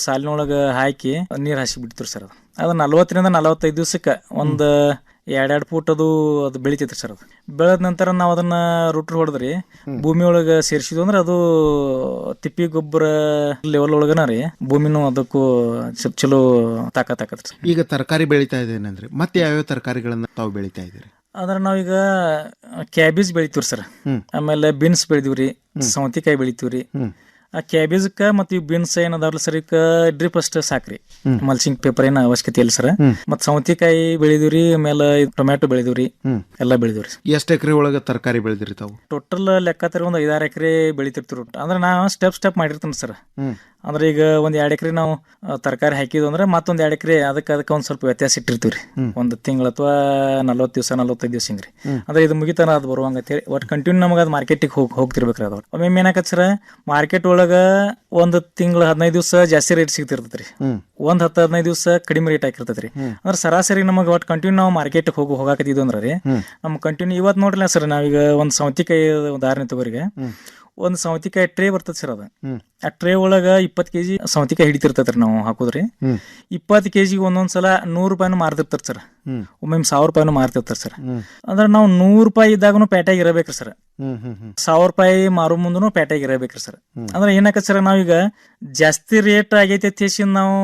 ಸಾಲಿನೊಳಗ ಹಾಕಿ ನೀರ್ ಹಾಸಿ ಬಿಡ್ತೀರಿ ಸರ್ ಅದು. ಅದು ನಲ್ವತ್ತರಿಂದ ನಲವತ್ತೈದು ದಿವಸಕ್ಕೆ ಒಂದು ಎರಡೆರಡು ಫೂಟ್ ಅದು ಅದು ಬೆಳಿತೈತ್ರಿ ಸರ್ ಅದು. ಬೆಳೆದ ನಂತರ ನಾವು ಅದನ್ನ ರೂಟ್ರ್ ಹೊಡೆದ್ರಿ ಭೂಮಿ ಒಳಗ ಸೇರಿಸಿದ್ವು ಅಂದ್ರೆ ಅದು ತಿಪ್ಪಿ ಗೊಬ್ಬರ ಲೆವೆಲ್ ಒಳಗನ ರೀ ಭೂಮಿನೂ ಅದಕ್ಕೂ ಸ್ವಲ್ಪ ಚಲೋ ತಾಕತ್ ಆಕತ್ರಿ
ಈಗ ತರಕಾರಿ ಬೆಳಿತಾ ಇದ್ದೇನೆಂದ್ರೆ? ಮತ್ತೆ ಯಾವ್ಯಾವ ತರಕಾರಿಗಳನ್ನ ತಾವು ಬೆಳಿತಾ ಇದ್ದೀರಿ?
ಅಂದ್ರೆ ನಾವೀಗ ಕ್ಯಾಬೇಜ್ ಬೆಳಿತೀವ್ರಿ ಸರ್. ಆಮೇಲೆ ಬೀನ್ಸ್ ಬೆಳಿತೀವ್ರಿ ಸೌತಿಕಾಯಿ ಬೆಳಿತೀವ್ರಿ. ಆ ಕ್ಯಾಬೇಜ್ಕ ಮತ್ತು ಈ ಬೀನ್ಸ್ ಏನದಾವ್ರಲ್ಲ ಸರ್ ಈಗ ಡ್ರಿಪ್ ಅಷ್ಟ ಸಾಕ್ರಿ. ಮಲ್ಸಿಂಗ್ ಪೇಪರ್ ಏನ ಅವಶ್ಯಕತೆ ಇಲ್ಲ ಸರ್. ಮತ್ ಸೌತಿಕಾಯಿ ಬೆಳಿದಿವ್ರಿ ಆಮೇಲೆ ಟೊಮ್ಯಾಟೊ ಬೆಳಿದಿವ್ರಿ ಎಲ್ಲ ಬೆಳಿದಿವ್ರಿ
ಎಷ್ಟು ಎಕರೆ ಒಳಗ ತರಕಾರಿ ಬೆಳೆದಿರಿ ತಾವು?
ಟೋಟಲ್ ಲೆಕ್ಕ ತರ ಒಂದ್ ಐದಾರು ಎಕರೆ ಬೆಳಿತಿರ್ತೀವಿ ಅಂದ್ರೆ ನಾ ಸ್ಟೆಪ್ ಸ್ಟೆಪ್ ಮಾಡಿರ್ತೀನಿ ಸರ್. ಅಂದ್ರೆ ಈಗ ಒಂದ್ ಎರಡ್ ಎಕರೆ ನಾವು ತರಕಾರಿ ಹಾಕಿದ್ವು ಅಂದ್ರೆ ಮತ್ತೊಂದ್ ಎರಡ್ ಎಕರೆ ಅದಕ್ಕೆ ಅದಕ್ಕೆ ಒಂದ್ ಸ್ವಲ್ಪ ವ್ಯತ್ಯಾಸ ಇಟ್ಟಿರ್ತೀವಿ ಒಂದ್ ತಿಂಗಳ ಅಥವಾ ನಲ್ವತ್ತು ದಿವಸ ನಲ್ವತ್ತೈದು ದಿವಸ ಹಿಂಗ್ರಿ. ಅಂದ್ರೆ ಇದು ಮುಗಿತಾನ ಅದು ಬರುವಂಗ ಅಂತೇಳಿ. ಒಟ್ ಕಂಟಿನ್ಯೂ ನಮಗೆ ಅದು ಮಾರ್ಕೆಟಿಗೆ ಹೋಗಿ ಹೋಗ್ತಿರ್ಬೇಕ್ರಿ ಅದು ಒಮ್ಮೆ ಏನಾಕತ್ ಸರ್ ಮಾರ್ಕೆಟ್ ಒಳಗ ಒಂದು ತಿಂಗಳ ಹದಿನೈದು ದಿವಸ ಜಾಸ್ತಿ ರೇಟ್ ಸಿಗ್ತಿರ್ತೈತ್ರಿ.
ಹ್ಮ್.
ಒಂದ್ ಹತ್ತು ಹದಿನೈದು ದಿವಸ ಕಡಿಮೆ ರೇಟ್ ಹಾಕಿರ್ತೈತ್ರಿ. ಅಂದ್ರೆ ಸರಾಸರಿ ನಮಗೆ ಒಟ್ಟು ಕಂಟಿನ್ಯೂ ನಾವು ಮಾರ್ಕೆಟ್ಗೆ ಹೋಗಿ ಹೋಗಾಕತ್ತಿದ್ವು ಅಂದ್ರೆ ರೀ ನಮ್ ಕಂಟಿನ್ಯೂ ಇವತ್ತು ನೋಡ್ರಿ ಸರ್ ನಾವೀಗ ಒಂದ್ ಸೌತಿಕಾಯಿ ಉದಾಹರಣೆ ತಗೋರಿಗೆ ಒಂದ್ ಸೌತಿಕಾಯಿ ಟ್ರೇ ಬರ್ತದೆ ಸರ್ ಅದು. ಆ ಟ್ರೇ ಒಳಗ ಇಪ್ಪತ್ತು ಕೆಜಿ ಸೌತಿಕಾಯಿ ಹಿಡಿತಿರ್ತೈತ್ರಿ ನಾವು ಹಾಕೋದ್ರಿ. ಇಪ್ಪತ್ತು ಕೆಜಿಗೆ ಒಂದೊಂದ್ ಸಲ ನೂರು ರೂಪಾಯಿನೂ ಮಾರ್ತಿರ್ತಾರ ಸರ್.
ಒಮ್ಮೆ
ಒಮ್ಮೊಮ್ಮೆ ಸಾವಿರ ರೂಪಾಯಿನೂ ಮಾರ್ತಿರ್ತಾರ ಸರ್. ಅಂದ್ರೆ ನಾವು ನೂರು ರೂಪಾಯಿ ಇದ್ದಾಗನು ಪೇಟೆಗೆ ಇರಬೇಕ್ರಿ ಸರ್. ಸಾವಿರ ರೂಪಾಯಿ ಮಾರು ಮುಂದೂ ಪೇಟೆಗೆ ಇರಬೇಕ್ರಿ ಸರ್. ಅಂದ್ರೆ ಏನಕ್ಕ ಸರ್ ನಾವೀಗ ಜಾಸ್ತಿ ರೇಟ್ ಆಗೈತೆ ತೇಸಿನ್ ನಾವು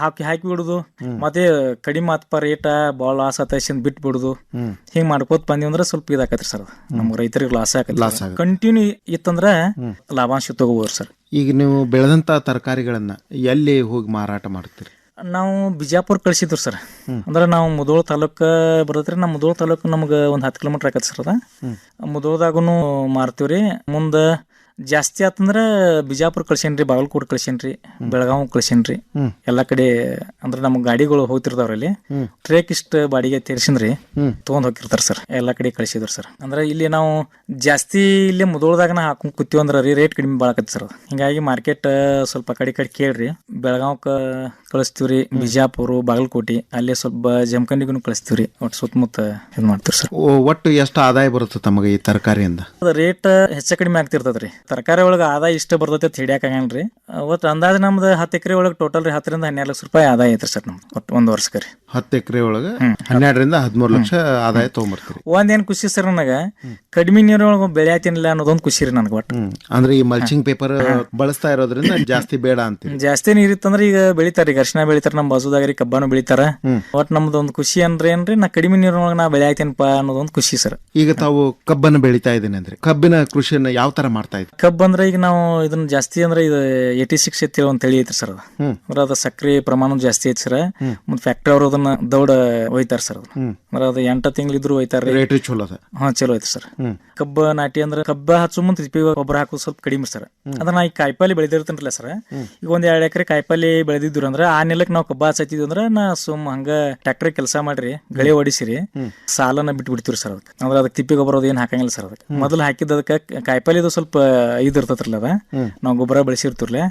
ಹಾಕಿ ಹಾಕಿ ಬಿಡುದು. ಮತ್ತೆ ಕಡಿಮೆ ಆತ್ಪ ರೇಟ ಬಾಳ ಲಾಸ್ ಆತೇಸಿನ್ ಬಿಟ್ಟು ಬಿಡುದು. ಹಿಂಗ್ ಮಾಡ್ಕೋತ ಬಂದಿವಿ ಅಂದ್ರೆ ಸ್ವಲ್ಪ ಇದಾಕತ್ರಿ ಸರ್ ನಮ್ ರೈತರಿಗೆ ಲಾಸ್ ಆಕತ್ರಿ
ಆಗತ್ತೆ.
ಕಂಟಿನ್ಯೂ ಇತ್ತಂದ್ರ ಲಾಭಾಂಶ ತಗೋಬೋದು ಸರ್.
ಈಗ ನೀವು ಬೆಳೆದಂತ ತರಕಾರಿಗಳನ್ನ ಎಲ್ಲಿ ಹೋಗಿ ಮಾರಾಟ ಮಾಡ್ತೀರಿ?
ನಾವು ಬಿಜಾಪುರ ಕಳ್ಸಿದ್ವಿ ಸರ್. ಅಂದ್ರೆ ನಾವು ಮುದೋಳ ತಾಲೂಕ ಬರತ್ರಿ ನಮ್ಮ ಮುದೋಳ ತಾಲೂಕು ನಮ್ಗೆ ಒಂದು ಹತ್ತು ಕಿಲೋಮೀಟರ್ ಆಕತ್ ಸರ್ ಅದ. ಮುದೋಳದಾಗೂ ಮಾರ್ತೀವ್ರಿ. ಮುಂದ ಜಾಸ್ತಿ ಆತಂದ್ರ ಬಿಜಾಪುರ ಕಳ್ಸೇನ್ರಿ ಬಾಗಲಕೋಟ್ ಕಳ್ಸೇನ್ರಿ ಬೆಳಗಾವ್ ಕಳ್ಸೇನ್ರಿ. ಎಲ್ಲಾ ಕಡೆ ಅಂದ್ರೆ ನಮ್ಮ ಗಾಡಿಗಳು ಹೋಗ್ತಿರ್ತಾವ್ರಲ್ಲಿ
ಅಲ್ಲಿ.
ಟ್ರೇಕ್ ಇಷ್ಟ ಬಾಡಿಗೆ ತೀರ್ಸಿನ್ರಿ. ತಗೊಂಡ್ ಹೋಗಿರ್ತಾರ ಸರ್. ಎಲ್ಲಾ ಕಡೆ ಕಳ್ಸಿದ್ರು ಸರ್. ಅಂದ್ರೆ ಇಲ್ಲಿ ನಾವು ಜಾಸ್ತಿ ಇಲ್ಲಿ ಮುದೋಳದಾಗ ಹಾಕೊಂಡ್ ಕೂತೀವಿ ಅಂದ್ರ ರೀ ರೇಟ್ ಕಡಿಮೆ ಬಾಳಕತ್ತ ಸರ್ ಹಿಂಗಾಗಿ ಮಾರ್ಕೆಟ್ ಸ್ವಲ್ಪ ಕಡೆ ಕಡೆ ಕೇಳ್ರಿ. ಬೆಳಗಾವ್ಕ ಕಳಿಸ್ತೀವ್ರಿ ಬಿಜಾಪುರ ಬಾಗಲಕೋಟೆ ಅಲ್ಲೇ ಸ್ವಲ್ಪ ಜಮಖಂಡಿಗೂ ಕಳಿಸ್ತೀವ್ರಿ ಒಟ್ಟು ಸುತ್ತಮುತ್ತ ಇದ್ ಮಾಡ್ತೀವಿ ಸರ್.
ಓ, ಒಟ್ಟು ಎಷ್ಟು ಆದಾಯ ಬರುತ್ತೆ ತಮಗೆ ಈ ತರಕಾರಿಯಿಂದ?
ಅದ ರೇಟ್ ಹೆಚ್ಚ ಕಡಿಮೆ ಆಗ್ತಿರ್ತದ್ರಿ. ತರಕಾರಿ ಒಳಗ ಆದಾಯ ಇಷ್ಟ ಬರ್ತೈತೆ ಅಂತ ಹಿಡಿಯಾಕ ರೀ. ಒಟ್ಟು ಅಂದಾಜು ನಮ್ದು ಹತ್ತು ಎಕರೆ ಒಳಗೆ ಟೋಟಲ್ ರೀ ಹತ್ತರಿಂದ ಹನ್ನೆರಡು ಲಕ್ಷ ರೂಪಾಯಿ ಆದಾಯ ಐತ್ರಿ ಸರ್ ನಮ್ದು. ಒಟ್ಟು ಒಂದು ವರ್ಷಕ್ಕೆ ರೀ.
ಹತ್ತು ಎಕರೆ ಒಳಗೆ ಹನ್ನೆರಡರಿಂದ ಹದಿಮೂರು ಲಕ್ಷ ಆದಾಯ ತೊಗೊಂಬರ್ತೀರಿ.
ಒಂದೇನ್ ಖುಷಿ ಸರ್ ನನಗೆ? ಕಡಿಮೆ ನೀರು ಬೆಳೆ ಆಯ್ತಿನಿಲ್ಲ ಅನ್ನೋದೊಂದು ಖುಷಿ ರೀ ನನಗೆ ಒಟ್ಟು.
ಅಂದ್ರೆ ಈ ಮಲ್ಚಿಂಗ್ ಪೇಪರ್ ಬಳಸ್ತಾ ಇರೋದ್ರಿಂದ ಜಾಸ್ತಿ ಬೇಡ ಅಂತ
ಜಾಸ್ತಿ ನೀರ್ ಇತ್ತಂದ್ರೆ ಈಗ ಬೆಳಿತಾರ ಈಗ ಅರ್ಶಿನ ಬೆಳಿತಾರ ನಮ್ಮ ಬಾಜುದಾಗ ರೀ ಕಬ್ಬಾನು ಬೆಳಿತಾರ. ಒಟ್ ನಮ್ದು ಒಂದು ಖುಷಿ ಅಂದ್ರೆ ಏನ್ರಿ ನಾ ಕಡಿಮೆ ನೀರೊಳಗೆ ನಾ ಬೆಳೆ ಆಯ್ತೇನಪ್ಪ ಅನ್ನೋದೊಂದು ಖುಷಿ ಸರ್.
ಈಗ ತಾವು ಕಬ್ಬನ್ನು ಬೆಳಿತಾ ಇದ್ದೀನಿ ಅಂದ್ರೆ ಕಬ್ಬಿನ ಕೃಷಿಯನ್ನ ಯಾವ ತರ ಮಾಡ್ತಾ ಇದ್ರಿ
ಕಬ್ಬ್ ಅಂದ್ರೆ ಈಗ ನಾವು ಇದನ್ನ ಜಾಸ್ತಿ ಅಂದ್ರೆ ಇದು ಏಟಿ ಸಿಕ್ಸ್ ಎತ್ತೇಳಿ ಅಂತ ಹೇಳಿ ಐತ್ರಿ ಸರ್ ಅದು.
ಸಕ್ರಿ
ಅಂದ್ರೆ ಅದು ಸಕ್ರೆ ಪ್ರಮಾಣ ಜಾಸ್ತಿ ಐತಿ ಸರ್ ಮುಂದ್ ಫ್ಯಾಕ್ಟ್ರಿ ಅವರು ಅದನ್ನ ದೌಡ ಒಯ್ತಾರ ಸರ್ ಅದು. ಅಂದ್ರೆ ಅದು ಎಂಟ ತಿಂಗಳಿದ್ರು ಒಯ್ತಾರ
ರೇಟ್ ಚಲೋ ಅದ
ಹಾ ಚಲೋ ಐತಿ ಸರ್. ಕಬ್ಬ ನಾಟಿ ಅಂದ್ರೆ ಕಬ್ಬ ಹಚ್ಚು ಮುಂದೆ ತಿಪ್ಪಿ ಗೊಬ್ಬರ ಹಾಕೋದು ಸ್ವಲ್ಪ ಕಡಿಮೆ ಸರ್. ಅದ್ರ ನಾ ಈ ಕಾಯಿಪಲ್ಲೆ ಬೆಳೆದಿರ್ತೇನಲ್ಲ ಸರ್. ಈಗ ಒಂದ್ ಎರಡ್ ಎಕರೆ ಕಾಯಿಪಲ್ಲೆ ಬೆಳೆದಿದ್ರು ಅಂದ್ರೆ ಆ ನೆಲಕ್ಕೆ ನಾವು ಕಬ್ಬ ಹಚ್ಚಿದ್ವಿ ಅಂದ್ರೆ ನಾ ಸುಮ್ ಹಂಗ ಟ್ರ್ಯಾಕ್ಟರ್ ಕೆಲಸ ಮಾಡ್ರಿ ಗಳೆ ಓಡಿಸಿರಿ ಸಾಲನ ಬಿಟ್ಟು ಬಿಡ್ತೀವಿ ಸರ್ ಅದಕ್ಕೆ. ಅಂದ್ರೆ ಅದಕ್ಕೆ ತಿಪ್ಪಿ ಗೊಬ್ಬರ ಏನ್ ಹಾಕಂಗಿಲ್ಲ ಸರ್ ಅದಕ್ಕೆ. ಮೊದಲು ಹಾಕಿದ ಅದಕ್ಕೆ ಕಾಯಿಪಲ್ಲೆದು ಸ್ವಲ್ಪ ಇದು ಇರ್ತೈತ್ರಲ್ಲ ಅದ. ನಾವು ಗೊಬ್ಬರ ಬೆಳೆಸಿರ್ತಿರ್ಲೆ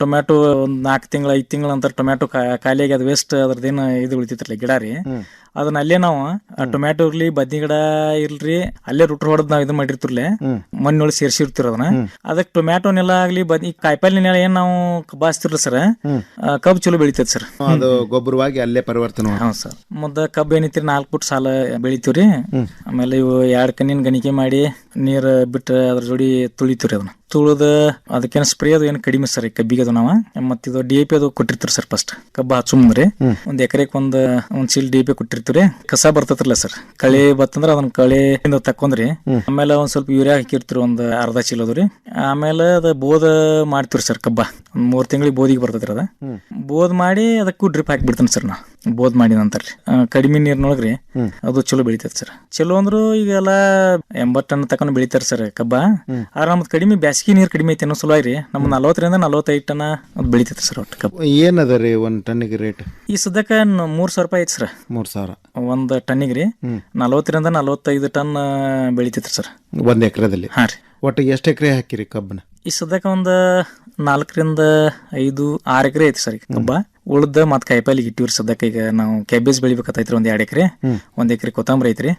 ಟೊಮ್ಯಾಟೊ ಒಂದ್ ನಾಲ್ಕು ತಿಂಗಳ ಐದ್ ತಿಂಗಳ ನಂತರ ಟೊಮ್ಯಾಟೊ ಖಾಲಿಯಾಗಿ ಅದು ವೇಸ್ಟ್ ಅದ್ರದ್ದೇನು ಇದು ಉಳಿತಿರ್ಲಿ ಗಿಡ ರೀ. ಅದನ್ನ ಅಲ್ಲೇ ನಾವು ಟೊಮ್ಯಾಟೊ ಇರ್ಲಿ ಬದ್ನಿ ಗಿಡ ಇರ್ಲಿ ಅಲ್ಲೇ ರುಟ್ರ್ ಹೊಡೆದ್ ನಾವ್ ಇದು ಮಾಡಿರ್ತಿರ್ಲಿ. ಮಣ್ಣೊಳಗೆ ಸೇರ್ಸಿರ್ತಿರ ಅದನ್ನ. ಅದಕ್ಕೆ ಟೊಮ್ಯಾಟೊನೆಲ್ಲ ಆಗ್ಲಿ ಬದ್ನಿ ಕಾಯಿಪಲ್ಲೆ ಏನ್ ನಾವು ಬಾಸ್ತಿರ್ಲಿ ಸರ್ ಕಬ್ಬು ಚಲೋ ಬೆಳಿತೈತಿ ಸರ್.
ಅದು ಗೊಬ್ಬರವಾಗಿ ಅಲ್ಲೇ ಪರಿವರ್ತನೆ
ಹಾ ಸರ್. ಮುದ್ದ ಕಬ್ಬು ಏನೈತಿ ನಾಲ್ಕು ಫುಟ್ ಸಾಲ ಬೆಳಿತೀವ್ರಿ ಆಮೇಲೆ ಇವು ಎರಡ್ ಕಣ್ಣಿನ ಗಣಿಕೆ ಮಾಡಿ ನೀರ್ ಬಿಟ್ಟು ಅದ್ರ ಜೋಡಿ ತುಳಿತೀವ್ರಿ ಅದನ್ನ. ತುಳಿದ ಅದಕ್ಕೇನು ಸ್ಪ್ರೇ ಅದು ಏನು ಕಡಿಮೆ ಸರ್ ಕಬ್ಬಿಗೆ ಅದು ನಾವ. ಮತ್ತ ಇದು ಡಿ ಎ ಪಿ ಅದು ಕೊಟ್ಟಿರ್ತೀರಿ ಸರ್ ಫಸ್ಟ್. ಕಬ್ಬ ಹಚ್ಚು ಮುಂದ್ರಿ ಒಂದ್ ಎಕರೆಕ್ ಒಂದ್ ಒಂದ್ ಚೀಲ್ ಡಿ ಎ ಪಿ ಕೊಟ್ಟಿರ್ತೀವ್ರಿ ಕಸ ಬರ್ತೈತ್ರಲ್ಲ ಸರ್. ಕಳೆ ಬತ್ತಂದ್ರ ಅದನ್ನ ಕಳೆ ತಕೊಂಡ್ರಿ ಆಮೇಲೆ ಒಂದ್ ಸ್ವಲ್ಪ ಯೂರಿಯಾ ಹಾಕಿರ್ತೀರಿ ಒಂದ್ ಅರ್ಧ ಚೀಲದ್ರಿ ರೀ ಆಮೇಲೆ ಅದ ಬೋದ ಮಾಡ್ತೀವ್ರಿ ಸರ್ ಕಬ್ಬ. ಮೂರ್ ತಿಂಗಳಿಗೆ ಬೋದಿಗೆ ಬರ್ತೈತ್ರಿ ಅದ. ಬೋದ್ ಮಾಡಿ ಅದಕ್ಕೂ ಡ್ರಿಪ್ ಹಾಕ್ಬಿಡ್ತೇನೆ ಸರ್ ನಾ. ಬೋದ್ ಮಾಡಿದ ನಂತರ ರೀ ಆ, ಕಡಿಮೆ ನೀರ್ನೊಳಗ್ರಿ ಅದು ಚಲೋ ಬೆಳಿತೈತಿ ಸರ್. ಚಲೋ ಅಂದ್ರು ಈಗೆಲ್ಲ ಎಂಬತ್ ಟನ್ ತಕೊಂಡ್ ಬೆಳಿತಾರ ಸರ್ ಕಬ್ಬ. ಆದ್ರೆ ನಮ್ದು ಕಡಿಮೆ ಬ್ಯಾಸಗಿ ನೀರ್ ಕಡಿಮೆ ಐತಿ ಅನ್ನೋ ಸಲುವಾಗಿ ರೀ ನಮ್ಮ ನಲವತ್ತರಿಂದ ನಲವತ್ತೈದು ಟನ್ ಅದು ಬೆಳಿತೈತೆ ಸರ್ ಒಟ್ಟು ಕಬ್ಬ.
ಏನದ ರೀ ಒಂದ್ ಟನ್ನಿಗೆ ರೇಟ್
ಈ ಸದ್ಯಕ್ಕೆ ನ- ಮೂರ್ ಸಾವಿರ ರೂಪಾಯಿ ಐತಿ ಸರ್.
ಮೂರ್ ಸಾವಿರ.
ಒಂದ್ ಟನ್ನಿಗೆ ರೀ ನಲವತ್ತರಿಂದ ನಲವತ್ತೈದು ಟನ್ ಬೆಳಿತೈತಿ ಸರ್.
ಒಂದ್ ಎಕರೆದಲ್ಲಿ?
ಹಾ ರೀ.
ಒಟ್ಟು ಎಷ್ಟು ಎಕರೆ ಹಾಕಿರಿ ಕಬ್ಬನ
ಈ ಸದ್ಯಕ್ಕೆ ಒಂದು ನಾಲ್ಕರಿಂದ ಐದು ಆರು ಎಕರೆ ಐತಿ ಸರ್ ಕಬ್ಬ. ಉಳ್ದ ಮತ್ ಕಾಯಿಪಲ್ಲೆ ಇಟ್ಟಿವ್ರಿ ಸದ್ಯಕ್ಕೆ ಈಗ ನಾವು ಕ್ಯಾಬೇಜ್ ಬೆಳಿಬೇಕಾಯ್ತ್ರಿ ಒಂದ್ ಎರಡ್ ಎಕರೆ. ಒಂದ್ ಎಕರೆ ಕೊತ್ತಂಬರಿ ಐತ್ರಿ.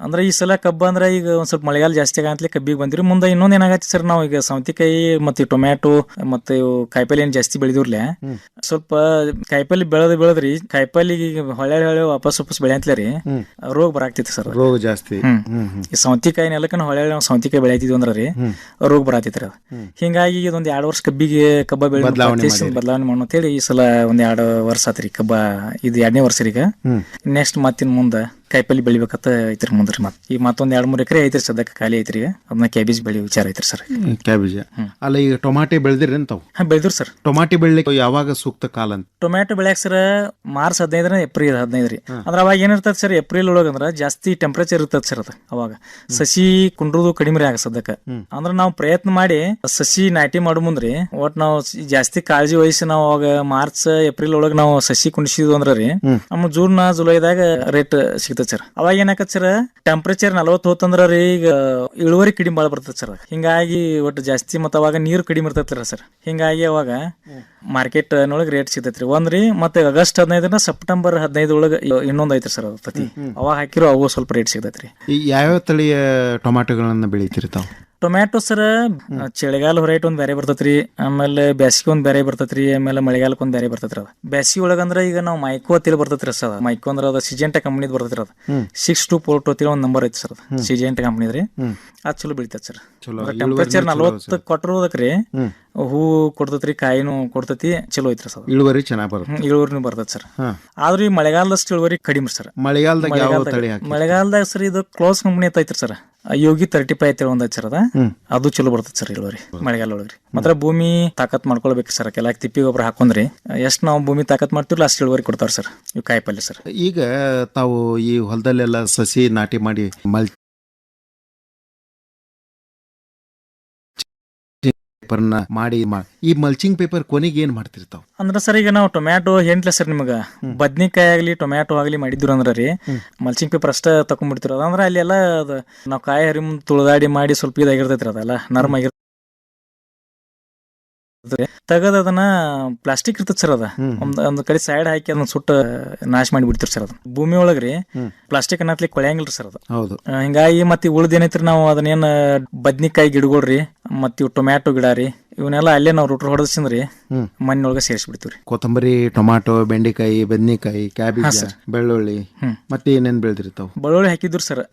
ಅಂದ್ರೆ ಈ ಸಲ ಕಬ್ಬ ಅಂದ್ರೆ ಈಗ ಒಂದ್ ಸ್ವಲ್ಪ ಮಳೆಗಾಲ ಜಾಸ್ತಿ ಆಗಂತಲೇ ಕಬ್ಬಿಗೆ ಬಂದ್ರಿ ಮುಂದೆ ಇನ್ನೊಂದ್ ಏನಾಗತ್ತೆ ಸರ್ ನಾವು ಈಗ ಸೌತಿಕಾಯಿ ಮತ್ತೆ ಟೊಮ್ಯಾಟೊ ಮತ್ತೆ ಇವು ಕಾಯಿಪಲ್ಲೆ ಏನ್ ಜಾಸ್ತಿ ಬೆಳೆದಿರ್ಲೆ ಸ್ವಲ್ಪ ಕಾಯಿಪಲ್ಲೆ ಬೆಳೆದ್ ಬೆಳೆದ್ರಿ. ಕಾಯಿಪಲ್ಲೆ ಈಗ ಹೊಳೆ ಹೊಳೆ ವಾಪಸ್ ವಾಪಸ್ ಬೆಳೆಯಂತ್ಲೇ ರೀ. ರೋಗ ಬರಾಕ್ತಿತ್ತು ಸರ್.
ರೋಗ ಜಾಸ್ತಿ.
ಈ ಸೌತಿಕಾಯಿ ನೆಲಕ್ಕ ಹೊಳೆ ನಾವು ಸೌತಿಕಾಯಿ ಬೆಳೆಯತಿದ್ವಿ ಅಂದ್ರ ರೀ. ರೋಗ ಬರಾತಿತ್ರಿ ಹಿಂಗಾಗಿ ಇದೊಂದ್ ಎರಡ್ ವರ್ಷ ಕಬ್ಬಿಗೆ ಕಬ್ಬ ಬೆಳೆ ಬದಲಾವಣೆ ಅಂತ ಅಂತೇಳಿ ಈ ಸಲ ಒಂದ್ ಎರಡು ವರ್ಷ ಆತ್ರಿ ಕಬ್ಬ ಇದು ಎರಡನೇ ವರ್ಷ ರೀ ಈಗ. ನೆಕ್ಸ್ಟ್ ಮತ್ತಿನ್ ಮುಂದ ಕಾಯಿಪಲ್ಲೆ ಬೆಳಿಬೇಕಂತ ಐತ್ರಿ ಮುಂದ್ರಿ ಮತ್ತೆ ಈಗ ಮತ್ತೊಂದ್ ಎರಡ್ ಮೂರ್ ಎಕರೆ ಐತ್ರಿ ಸದ್ಯಕ್ಕೆ ಖಾಲಿ ಐತ್ರಿ. ಅದನ್ನ ಕ್ಯಾಬೇಜ್ ಬೆಳಿ ವಿಚಾರ ಐತ್ರಿ ಸರ್.
ಕ್ಯಾಬೇಜ್. ಅಲ್ಲ ಈಗ ಟೊಮಾಟೆ ಬೆಳೆದಿರಿ ತಾವು
ಹಾ ಬೆಳೆದ್ರು ಸರ್.
ಟೊಮಾಟೆ ಬೆಳಿಲಿಕ್ಕೆ ಯಾವಾಗ ಸೂಕ್ತ ಕಾಲ ಅಂತ?
ಟೊಮ್ಯಾಟೊ ಬೆಳ್ಯಾಕ ಸರ್ ಮಾರ್ಚ್ ಹದಿನೈದರ ಏಪ್ರಿಲ್ ಹದಿನೈದ್ರಿ. ರೀ ಅಂದ್ರೆ ಅವಾಗ ಏನಿರ್ತದ ಸರ್ ಏಪ್ರಿಲ್ ಒಳಗ ಅಂದ್ರ ಜಾಸ್ತಿ ಟೆಂಪರೇಚರ್ ಇರ್ತದ ಸರ್ ಅದ ಅವಾಗ. ಸಸಿ ಕುಂಡ್ರದು ಕಡಿಮೆ ರೀ ಆಗ ಸದ್ಯಕ್ಕ. ಅಂದ್ರ ನಾವು ಪ್ರಯತ್ನ ಮಾಡಿ ಸಸಿ ನಾಟಿ ಮಾಡು ಮುಂದ್ರಿ ಒಟ್ ನಾವು ಜಾಸ್ತಿ ಕಾಳಜಿ ವಹಿಸಿ ನಾವು ಅವಾಗ ಮಾರ್ಚ್ ಏಪ್ರಿಲ್ ಒಳಗ ನಾವು ಸಸಿ ಕುಣಿಸಿದ್ವು ಅಂದ್ರ ರೀ ನಮ್ಮ ಜೂನ್ ಜುಲೈದಾಗ ರೇಟ್ ಸಿಗ್ತದ ಸರ್ ಅವಾಗ ಏನಾಕತ್ ಸರ್ ಟೆಂಪರೇಚರ್ ನಲವತ್ತು ಹೋತಂದ್ರ ರೀ ಈಗ ಇಳುವರಿ ಕಡಿಮೆ ಭಾಳ ಬರ್ತದ ಸರ್ ಹಿಂಗಾಗಿ ಒಟ್ಟು ಜಾಸ್ತಿ ಮತ್ತ ಅವಾಗ ನೀರು ಕಡಿಮೆ ಇರ್ತೈತ್ರ ಸರ್ ಹಿಂಗಾಗಿ ಅವಾಗ ಮಾರ್ಕೆಟ್ ನೊಳಗೆ ರೇಟ್ ಸಿಗ್ತೈತ್ರಿ ಒಂದ್ರಿ ಮತ್ತೆ ಆಗಸ್ಟ್ ಹದಿನೈದನ ಸೆಪ್ಟೆಂಬರ್ ಹದಿನೈದು ಒಳಗ ಇನ್ನೊಂದ್ ಐತ್ರಿ ಸರ್ ಅದು ತತಿ ಅವಾಗ ಹಾಕಿರೋ ಅವು ಸ್ವಲ್ಪ ರೇಟ್ ಸಿಗ್ತೈತ್ರಿ
ಈ ಯಾವ್ಯಾವ ತಳಿಯ ಟೊಮ್ಯಾಟೊಗಳನ್ನ ಬೆಳಿತೀರಿ ತಾವು?
ಟೊಮ್ಯಾಟೊ ಸರ್ ಚಳಿಗಾಲ ಹೊರೈಟ್ ಒಂದ್ ಬೇರೆ ಬರ್ತೈತ್ರಿ ಆಮೇಲೆ ಬ್ಯಾಸಿಗೆ ಒಂದ್ ಬೇರೆ ಬರ್ತೈತ್ರಿ ಆಮೇಲೆ ಮಳೆಗಾಲಕ್ಕೆ ಒಂದ್ ಬೇರೆ ಬರ್ತೈತ್ರಿ ಅದ. ಬ್ಯಾಸಿಗೆ ಒಳಗಂದ್ರ ಈಗ ನಾವು ಮೈಕೋ ತಿಳಿ ಬರ್ತೈತ್ರಿ ಸರ್ ಮೈಕೋ ಅಂದ್ರ ಅದ ಸಿಜೆಂಟ ಕಂಪ್ನಿದ್ ಬರ್ತೈತ್ರಿ ಅದ. ಸಿಕ್ಸ್ ಟು ಫೋರ್ ಟು ಒಂದ್ ನಂಬರ್ ಐತಿ ಸರ್ ಸಿಜೆಂಟ ಕಂಪನಿ ಕಂಪ್ನಿದ್ರಿ ಅದ್ ಚಲೋ ಬೆಳಿತೈತಿ ಸರ್.
ಚಲೋ.
ಟೆಂಪರೇಚರ್ ಕೊಟ್ಟರು ಕೊಟ್ಟಿರೋದಕ್ರಿ ಹೂ ಕೊಡ್ತೈತ್ರಿ ಕಾಯಿನೂ ಕೊಡ್ತೈತಿ ಚಲೋ ಐತ್ರಿ ಸರ್
ಇಳುವರಿ ಚೆನ್ನಾಗಿ ಬರುತ್ತೆ.
ಇಳುವರಿ ಇಳುವರಿನೂ ಬರ್ತೈತಿ ಸರ್. ಆದ್ರೂ ಈ ಮಳೆಗಾಲದಷ್ಟು ಇಳುವರಿ ಕಡಿಮೆ ಸರ್.
ಮಳೆಗಾಲದಾಗ ಯಾವ ತಳಿ ಹಾಕಿ?
ಮಳೆಗಾಲದಾಗ ಸರ್ ಇದು ಕ್ಲೋಸ್ ಕಂಪ್ನಿ ಐತ್ರಿ ಸರ್. ಯೋಗಿ ತರ್ಟಿ ಫೈವ್ ಐತಿ ಒಂದ್ ಸರ್ ಅದ. ಅದು ಚಲೋ ಬರ್ತದೆ ಸರ್ ಇಳುವರಿ ಮಳೆಗಾಲ ಒಳಗ್ರಿ. ಮಾತ್ರ ಭೂಮಿ ತಾಕತ್ ಮಾಡ್ಕೊಳ್ಬೇಕು ಸರ್ ಕೆಲ ತಿಪ್ಪಿ ಗೊಬ್ಬರ ಹಾಕೊಂಡ್ರಿ ಎಷ್ಟ್ ನಾವು ಭೂಮಿ ತಾಕತ್ ಮಾಡ್ತೀವಿ ಅಷ್ಟು ಇಳುವರಿ ಕೊಡ್ತಾರ ಸರ್ ಇವ್ ಕಾಯಿಪಲ್ಲೆ ಸರ್
ಈಗ ತಾವು ಈ ಹೊಲದಲ್ಲೆಲ್ಲ ಸಸಿ ನಾಟಿ ಮಾಡಿ ಮಲ್ ಪೇಪರ್ನ ಮಾಡಿ ಮಾ- ಈ ಮಲ್ಚಿಂಗ್ ಪೇಪರ್ ಕೊನೆಗೆ ಏನ್ ಮಾಡ್ತಿರ್ತಾವ?
ಅಂದ್ರ ಸರ್ ಈಗ ನಾವು ಟೊಮ್ಯಾಟೊ ಹೆಂಟ್ಲ ಸರ್ ನಿಮಗ? ಬದ್ನಿಕಾಯಿ ಆಗ್ಲಿ ಟೊಮ್ಯಾಟೊ ಆಗ್ಲಿ ಮಾಡಿದ್ರು ಅಂದ್ರ ರೀ ಮಲ್ಚಿಂಗ್ ಪೇಪರ್ ಅಷ್ಟ ತಕೊಂಡ್ಬಿಡ್ತಿರೋದು ಅಂದ್ರ ಅಲ್ಲಿ ಎಲ್ಲ ನಾವು ಕಾಯಿ ಹರಿ ಮುಂದ್ ತುಳಿದಾಡಿ ಮಾಡಿ ಸ್ವಲ್ಪ ಇದಾಗಿರ್ತೈತ್ರಿ ಅದಲ್ಲ ನರ್ಮ್ ಆಗಿರ್ತೈತಿ ತೆಗದ್ ಅದನ್ನ ಪ್ಲಾಸ್ಟಿಕ್ ಇರ್ತದ ಸರ್ ಅದ. ಒಂದ್ ಒಂದ್ ಕಡೆ ಸೈಡ್ ಹಾಕಿ ಅದನ್ನ ಸುಟ್ಟ ನಾಶ ಮಾಡಿ ಬಿಡ್ತಿರ್ ಸರ್ ಅದ ಭೂಮಿ ಒಳಗ್ರಿ ಪ್ಲಾಸ್ಟಿಕ್ ಅನ್ನತ್ಲಿಕ್ಕೆ ಕೊಳೆಯಂಗಿಲ್ರಿ ಸರ್ ಅದು.
ಹೌದು.
ಹಿಂಗಾಗಿ ಮತ್ತೆ ಉಳ್ದ ಏನೈತ್ರಿ ನಾವು ಅದನ್ನೇನ್ ಬದ್ನಿಕಾಯಿ ಗಿಡಗಳ್ರಿ ಮತ್ತ ಇವು ಟೊಮ್ಯಾಟೊ ಗಿಡ ರೀ ಇವನ್ನೆಲ್ಲ ಅಲ್ಲೇ ನಾವು ರೂಟ್ರ್ ಹೊಡೆದ್ಸಿಂದ್ರಿ. ಮಣ್ಣಿನೊಳಗೆ ಸೇರಿಸ್ಬಿಡ್ತೀವ್ರಿ
ಕೊತ್ತಂಬರಿ ಟೊಮಾಟೊ ಬೆಂಡೆಕಾಯಿ ಬದ್ನಿಕಾಯಿ ಕ್ಯಾಬೇಜ್ ಬೆಳ್ಳುಳ್ಳಿ. ಮತ್ತೆ ಏನೇನ್ ಬೆಳೆದಿರ್ತಾವ?
ಬೆಳ್ಳುಳ್ಳಿ ಹಾಕಿದ್ರು ಸರ್.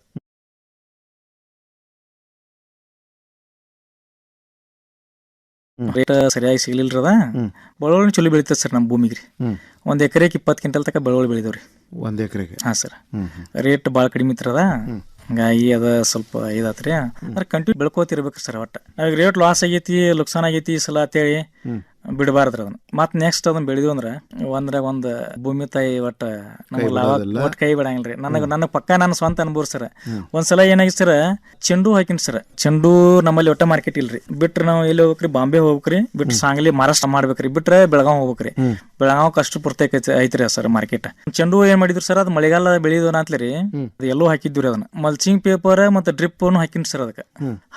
ರೇಟ್ ಸರಿಯಾಗಿ
ಸಿಗ್ಲಿಲ್ರದ.
ಬೆಳ್ಳುಳ್ಳಿ ಚಲೋ ಬೆಳೀತದೆ ಸರ್ ನಮ್ಮ ಭೂಮಿಗೆ ರೀ. ಒಂದ್ ಎಕರೆಗೆ ಇಪ್ಪತ್ತು ಕ್ವಿಂಟಲ್ ತನಕ ಬೆಳ್ಳುಳ್ಳಿ ಬೆಳಿದವ್ರಿ
ಒಂದ್ ಎಕರೆಗೆ?
ಹಾಂ ಸರ್. ರೇಟ್ ಭಾಳ ಕಡಿಮೆ ಇತ್ತದ ಹಂಗಾಗಿ ಅದ ಸ್ವಲ್ಪ ಇದಾತ್ರಿ. ಅಂದ್ರೆ ಕಂಟಿನ್ಯೂ ಬೆಳ್ಕೋತಿರ್ಬೇಕ್ರಿ ಸರ್ ಒಟ್ಟ. ರೇಟ್ ಲಾಸ್ ಆಗೈತಿ ಲುಕ್ಸಾನ್ ಆಗೈತಿ ಈ ಸಲ ಅಂತೇಳಿ. ಬಿಡಬಾರ್ದ್ರಿ ಅದನ್ನ. ಮತ್ ನೆಕ್ಸ್ಟ್ ಅದನ್ನ ಬೆಳೆದಿವ್ ಅಂದ್ರೆ ಒಂದ್ರಾಗ ಒಂದ್ ಭೂಮಿ ತಾಯಿ ಒಟ್ಟ ನಮ್ಗೆ ಲಾಭ
ಬಿಡೋದಿಲ್ಲ.
ಕೈ ಬಿಡಂಗಿಲ್ರಿ. ನನಗ ನನ್ನ ಪಕ್ಕ ನನ್ನ ಸ್ವಂತ ಅನುಭವ ಸರ್. ಒಂದ್ಸಲ ಏನಾಗಿತ್ತು ಸರ್ ಚೆಂಡು ಹಾಕಿನ್ ಸರ್. ಚೆಂಡು ನಮ್ಮಲ್ಲಿ ಒಟ್ಟ ಮಾರ್ಕೆಟ್ ಇಲ್ರಿ. ಬಿಟ್ರೆ ನಾವು ಎಲ್ಲಿ ಹೋಗ್ಬೇಕ್ರಿ? ಬಾಂಬೆ ಹೋಗ್ಬೇಕ್ರಿ. ಬಿಟ್ರೆ ಸಾಂಗ್ಲಿ ಮಹಾರಾಷ್ಟ್ರ ಮಾಡ್ಬೇಕ್ರಿ. ಬಿಟ್ರೆ ಬೆಳಗಾವ್ ಹೋಗ್ಬೇಕ್ರಿ. ಬೆಳಗಾವ್ ಕಷ್ಟ ಪೂರ್ತಿ ಐತ್ರಿ ಸರ್ ಮಾರ್ಕೆಟ್ ಚೆಂಡು ಏನ್ ಮಾಡಿದ್ರು ಸರ್ ಅದು ಮಳೆಗಾಲ ಅಂತಲೇ ಅದು ಎಲ್ಲೋ ಹಾಕಿದ್ವಿ ಅದನ್ನ. ಮಲ್ಚಿಂಗ್ ಪೇಪರ್ ಮತ್ತೆ ಡ್ರಿಪ್ ಹಾಕಿನ್ ಸರ್ ಅದಕ್ಕೆ.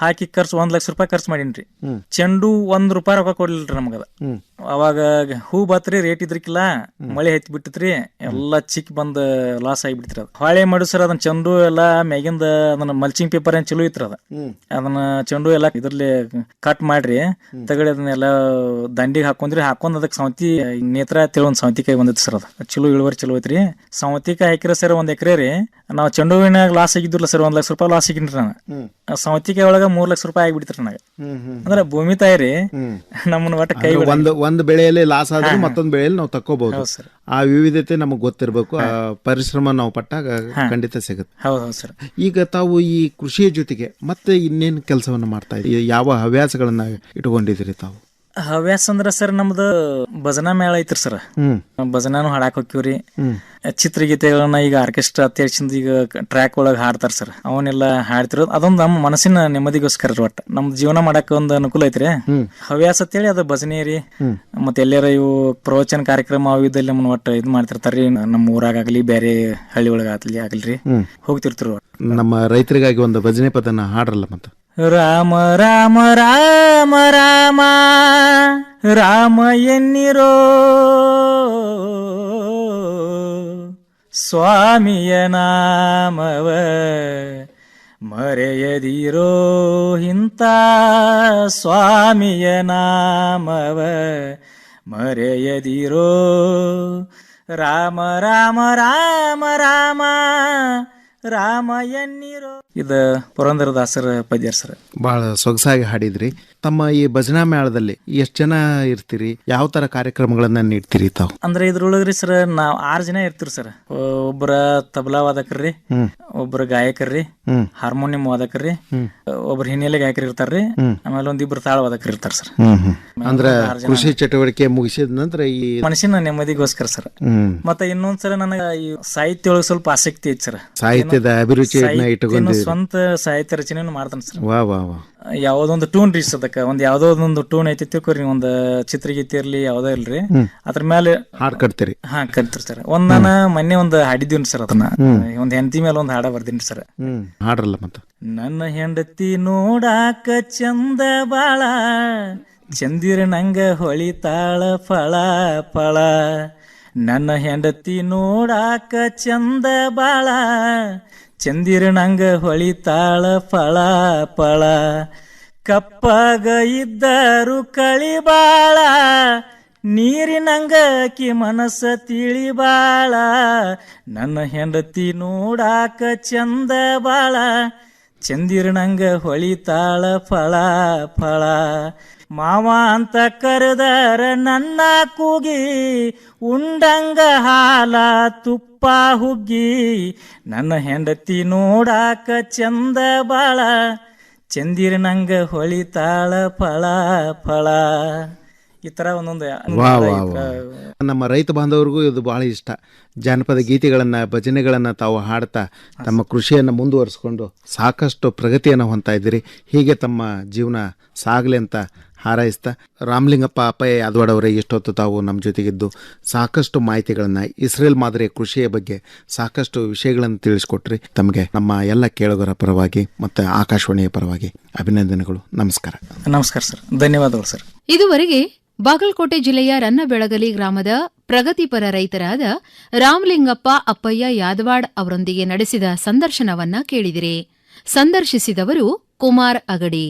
ಹಾಕಿ ಖರ್ಚು ಒಂದ್ ಲಕ್ಷ ರೂಪಾಯಿ ಖರ್ಚು ಮಾಡಿನ್ರಿ. ಚೆಂಡು ಒಂದ್ ರೂಪಾಯಿ ರೊಕ್ಕ ಕೊಡ್ಲಿಲ್ರಿ ನಮಗದ. ಅವಾಗ ಹೂ ಬಾತ್ರಿ ರೇಟ್ ಇದ್ರಿಕಿಲ್ಲ ಮಳೆ ಹತ್ತಿ ಬಿಟ್ಟಿತ್ರಿ ಎಲ್ಲಾ ಚಿಕ್ ಬಂದ ಲಾಸ್ ಆಗಿಬಿಡ್ತಿರ ಅದು. ಹೊಳೆ ಮಾಡು ಸರ್ ಅದನ್ನ ಚಂಡು ಎಲ್ಲಾ ಮ್ಯಾಗಿಂದ ಅದನ್ನ ಮಲ್ಚಿಂಗ್ ಪೇಪರ್ ಏನ್ ಚಲೋ ಇತ್ರ ಅದ. ಅದನ್ನ ಚಂಡು ಎಲ್ಲಾ ಇದ್ರಲ್ಲಿ ಕಟ್ ಮಾಡ್ರಿ ತಗಡಿ ಅದನ್ನೆಲ್ಲ ದಂಡಿಗೆ ಹಾಕೊಂಡ್ರಿ ಹಾಕೊಂಡ್ ಅದಕ್ಕೆ ಸೌತಿ ನೇತ್ರ ತಿಳಿ ಒಂದ್ ಸೌತಿಕಾಯಿ ಬಂದಿತ್ತು ಸರ್ ಅದ. ಚಲೋ ಇಳುವರಿ ಚಲೋ ಐತ್ರಿ. ಸೌತಿಕಾಯಿ ಹಾಕಿರ ಸರ್ ಒಂದ್ ಎಕರೆ ರೀ ನಾವು ಚೆಂಡು ಹೂವಿನಾಗ ಲಾಸ್ ಆಗಿದ್ರಲ್ಲ ಸರ್ ಒಂದ್ ಲಕ್ಷ ರೂಪಾಯಿ ಲಾಸ್ ಆಗಿನ್ರಿ ನಾನು. ಸಂವತಿಕೆ ಒಳಗ ಮೂರ್ ಲಕ್ಷ ರೂಪಾಯಿ ಆಗಿಬಿಡ್ತ್ರಿ ನನಗೆ. ಅಂದ್ರೆ ಭೂಮಿ
ತಾಯಿರಿ.
ನಮ್ಮನ್ನ ಒಟ್ಟ ಕೈ
ಒಂದು ಒಂದು ಬೆಳೆಯಲ್ಲಿ ಲಾಸ್ ಆದ್ರೆ ಮತ್ತೊಂದು ಬೆಳೆಯಲ್ಲಿ ನಾವು ತಕ್ಕೋಬಹುದು ಆ ವಿವಿಧತೆ ನಮಗೆ ಗೊತ್ತಿರಬೇಕು. ಆ ಪರಿಶ್ರಮ ನಾವು ಪಟ್ಟಾಗ ಖಂಡಿತ ಸಿಗುತ್ತೆ.
ಹೌದು ಹೌದು ಸರ್
ಈಗ ತಾವು ಈ ಕೃಷಿಯ ಜೊತೆಗೆ ಮತ್ತೆ ಇನ್ನೇನು ಕೆಲಸವನ್ನು ಮಾಡ್ತಾ ಇದ್ದೀರಿ ಯಾವ ಹವ್ಯಾಸಗಳನ್ನ ಇಟ್ಕೊಂಡಿದ್ದೀರಿ ತಾವು?
ಹವ್ಯಾಸ ಅಂದ್ರ ಸರ್ ನಮ್ದು ಭಜನಾ ಮೇಳ ಐತ್ರಿ ಸರ್. ಭಜನಾನು ಹಾಡಾಕ್
ಹೋಕ್ಕಿವ್ರಿ.
ಚಿತ್ರಗೀತೆಗಳನ್ನ ಈಗ ಆರ್ಕೆಸ್ಟ್ರಾ ಅತ್ಯರ್ಚಿಂದ ಈಗ ಟ್ರ್ಯಾಕ್ ಒಳಗ ಹಾಡ್ತಾರ ಸರ್. ಅವನ್ನೆಲ್ಲ ಹಾಡ್ತಿರೋದು ಅದೊಂದು ನಮ್ಮ ಮನಸ್ಸಿನ ನೆಮ್ಮದಿಗೋಸ್ಕರ ಒಟ್ಟ. ನಮ್ ಜೀವನ ಮಾಡಾಕ ಒಂದು ಅನುಕೂಲ ಐತ್ರಿ. ಹವ್ಯಾಸ ಅಂತೇಳಿ ಅದು ಭಜನೆ ರೀ. ಮತ್ತೆ ಎಲ್ಲಾರ ಇವು ಪ್ರವಚನ ಕಾರ್ಯಕ್ರಮ ಅವು ನಮ್ಮನ್ನ ಒಟ್ಟ ಇದ್ ಮಾಡ್ತಿರ್ತಾರ್ರಿ ನಮ್ಮ ಊರಾಗಲಿ ಬೇರೆ ಹಳ್ಳಿ ಒಳಗ ಆಗ್ಲಿ ಹೋಗ್ತಿರ್ತಿರು
ನಮ್ಮ ರೈತರಿಗಾಗಿ ಒಂದು ಭಜನೆ ಪದನ ಹಾಡ್ರಲ್ಲ ಮತ್ತೆ?
ರಾಮ ರಾಮ ರಾಮ ರಾಮ ರಾಮ ಎನ್ನಿರೋ ಸ್ವಾಮಿಯ ನಾಮವ ಮರೆಯದಿರೋ ಇಂಥ ಸ್ವಾಮಿಯ ನಾಮವ ಮರೆಯದಿರೋ ರಾಮ ರಾಮ ರಾಮ ರಾಮ ರಾಮ ಎನ್ನಿರೋ ಇದು ಪುರಂದರದಾಸರ ಪದ್ಯರ್ ಸರ್.
ಬಹಳ ಸೊಗಸಾಗಿ ಹಾಡಿದ್ರಿ. ತಮ್ಮ ಈ ಭಜನಾ ಮೇಳದಲ್ಲಿ ಎಷ್ಟು ಜನ ಇರ್ತೀರಿ? ಯಾವ ತರ ಕಾರ್ಯಕ್ರಮಗಳನ್ನ ನೀಡ್ತೀರಿ ತಾವು?
ಅಂದ್ರೆ ಇದ್ರೊಳಗ್ರಿ ಸರ್ ನಾವ್ ಆರ್ ಜನ ಇರ್ತೀರಿ ಸರ್. ಒಬ್ಬರ ತಬಲಾ ವಾದಕರ್ರಿ ಒಬ್ಬರ ಗಾಯಕರ್ರಿ. ಹಾರ್ಮೋನಿಯಂ ವಾದಕರ್ರಿ ಒಬ್ಬರ ಹಿನ್ನೆಲೆ ಗಾಯಕರು ಇರ್ತಾರ್ರಿ ಆಮೇಲೆ ಒಂದಿಬ್ರು ತಾಳ ವಾದಕರು ಇರ್ತಾರ ಸರ್.
ಅಂದ್ರ ಕೃಷಿ ಚಟುವಟಿಕೆ ಮುಗಿಸಿದ ನಂತರ ಈ
ಮನುಷ್ಯನ ನೆಮ್ಮದಿಗೋಸ್ಕರ ಸರ್. ಮತ್ತೆ ಇನ್ನೊಂದ್ಸಲ ನನಗ ಈ ಸಾಹಿತ್ಯ ಒಳಗೆ ಸ್ವಲ್ಪ ಆಸಕ್ತಿ ಐತಿ ಸರ್.
ಸಾಹಿತ್ಯದ ಅಭಿರುಚಿ
ಸ್ವಂತ ಸಾಹಿತ್ಯ ರಚನೆಯನ್ನು ಮಾಡ್ತಾನೆ ಸರ್.
ವಾ ವಾ ವಾ.
ಯಾವ್ದೊಂದು ಟೂನ್ ರೀ ಅದಕ್ಕ ಒಂದು ಯಾವ್ದೋ ಒಂದು ಟೂನ್ ಐತಿ ತಿಳ್ಕೊರಿ ಒಂದ್ ಚಿತ್ರಗೀತೆ ಇರ್ಲಿ ಯಾವ್ದೋ ಇಲ್ರಿ ಅದ್ರ ಮೇಲೆ
ಹಾಡ್ ಕಟ್ತೀರಿ.
ಹಾ ಕಟ್ತಿರ್ತಾರೆ. ಸರ್ ಒಂದ್ ನಾನು ಮೊನ್ನೆ ಒಂದ್ ಹಾಡಿದೀನಿ ಸರ್ ಅದನ್ನ. ಒಂದ್ ಹೆಂಡತಿ ಮೇಲೆ ಒಂದ್ ಹಾಡ ಬರ್ದೀನಿ ಸರ್.
ಹಾಡ್ರಲ್ಲ ಮತ್ತೆ?
ನನ್ನ ಹೆಂಡತಿ ನೋಡಾಕ ಚಂದ ಬಾಳ ಚಂದಿರ ನಂಗ ಹೊಳಿತಾಳ ಫಳ ಫಳ. ನನ್ನ ಹೆಂಡತಿ ನೋಡಾಕ ಚಂದ ಬಾಳ ಚಂದಿರ ನಂಗ ಹೊಳಿತಾಳ ಫಳ ಫಳ ಕಪ್ಪಾಗ ಇದ್ದರು ಕಳಿಬಾಳ ನೀರಿನಂಗ ಕಿ ಮನಸ್ಸ ತಿಳಿಬಾಳ ನನ್ನ ಹೆಂಡತಿ ನೋಡಾಕ ಚಂದ ಬಾಳ ಚಂದಿರನಂಗ ಹೊಳಿತಾಳ ಫಳ ಫಳ ಮಾವ ಅಂತ ಕರೆದರ ನನ್ನ ಕೂಗಿ ಉಂಡಂಗ ಹಾಲ ತುಪ್ಪ ಹುಗ್ಗಿ ನನ್ನ ಹೆಂಡತಿ ನೋಡಾಕ ಚಂದ ಬಾಳ ಚಂದಿರನಂಗ ಹೊಳಿತಾಳ ಫಳ ಫಳ. ಈ ತರ ಒಂದೊಂದು
ನಮ್ಮ ರೈತ ಬಾಂಧವರಿಗೂ ಇದು ಬಹಳ ಇಷ್ಟ. ಜಾನಪದ ಗೀತೆಗಳನ್ನ ಭಜನೆಗಳನ್ನ ತಾವು ಹಾಡ್ತಾ ತಮ್ಮ ಕೃಷಿಯನ್ನು ಮುಂದುವರಿಸ್ಕೊಂಡು ಸಾಕಷ್ಟು ಪ್ರಗತಿಯನ್ನು ಹೊಂತಾ ಇದ್ದೀರಿ. ಹೀಗೆ ತಮ್ಮ ಜೀವನ ಸಾಗಲಿ ಅಂತ ಹಾರೈಸ್ತಾ ರಾಮಲಿಂಗಪ್ಪ ಅಪ್ಪಯ್ಯ ಯಾದವಾಡ ಅವರೇ ಎಷ್ಟೊತ್ತು ತಾವು ನಮ್ಮ ಜೊತೆಗಿದ್ದು ಸಾಕಷ್ಟು ಮಾಹಿತಿಗಳನ್ನು ಇಸ್ರೇಲ್ ಮಾದರಿಯ ಕೃಷಿಯ ಬಗ್ಗೆ ಸಾಕಷ್ಟು ವಿಷಯಗಳನ್ನು ತಿಳಿಸ್ಕೊಟ್ರಿ. ತಮಗೆ ನಮ್ಮ ಎಲ್ಲ ಕೇಳುಗರ ಪರವಾಗಿ ಮತ್ತು ಆಕಾಶವಾಣಿಯ ಪರವಾಗಿ ಅಭಿನಂದನೆಗಳು. ನಮಸ್ಕಾರ.
ನಮಸ್ಕಾರ ಸರ್. ಧನ್ಯವಾದಗಳು ಸರ್.
ಇದುವರೆಗೆ ಬಾಗಲಕೋಟೆ ಜಿಲ್ಲೆಯ ರನ್ನಬೆಳಗಲಿ ಗ್ರಾಮದ ಪ್ರಗತಿಪರ ರೈತರಾದ ರಾಮಲಿಂಗಪ್ಪ ಅಪ್ಪಯ್ಯ ಯಾದವಾಡ್ ಅವರೊಂದಿಗೆ ನಡೆಸಿದ ಸಂದರ್ಶನವನ್ನ ಕೇಳಿದಿರಿ. ಸಂದರ್ಶಿಸಿದವರು ಕುಮಾರ್ ಅಗಡಿ.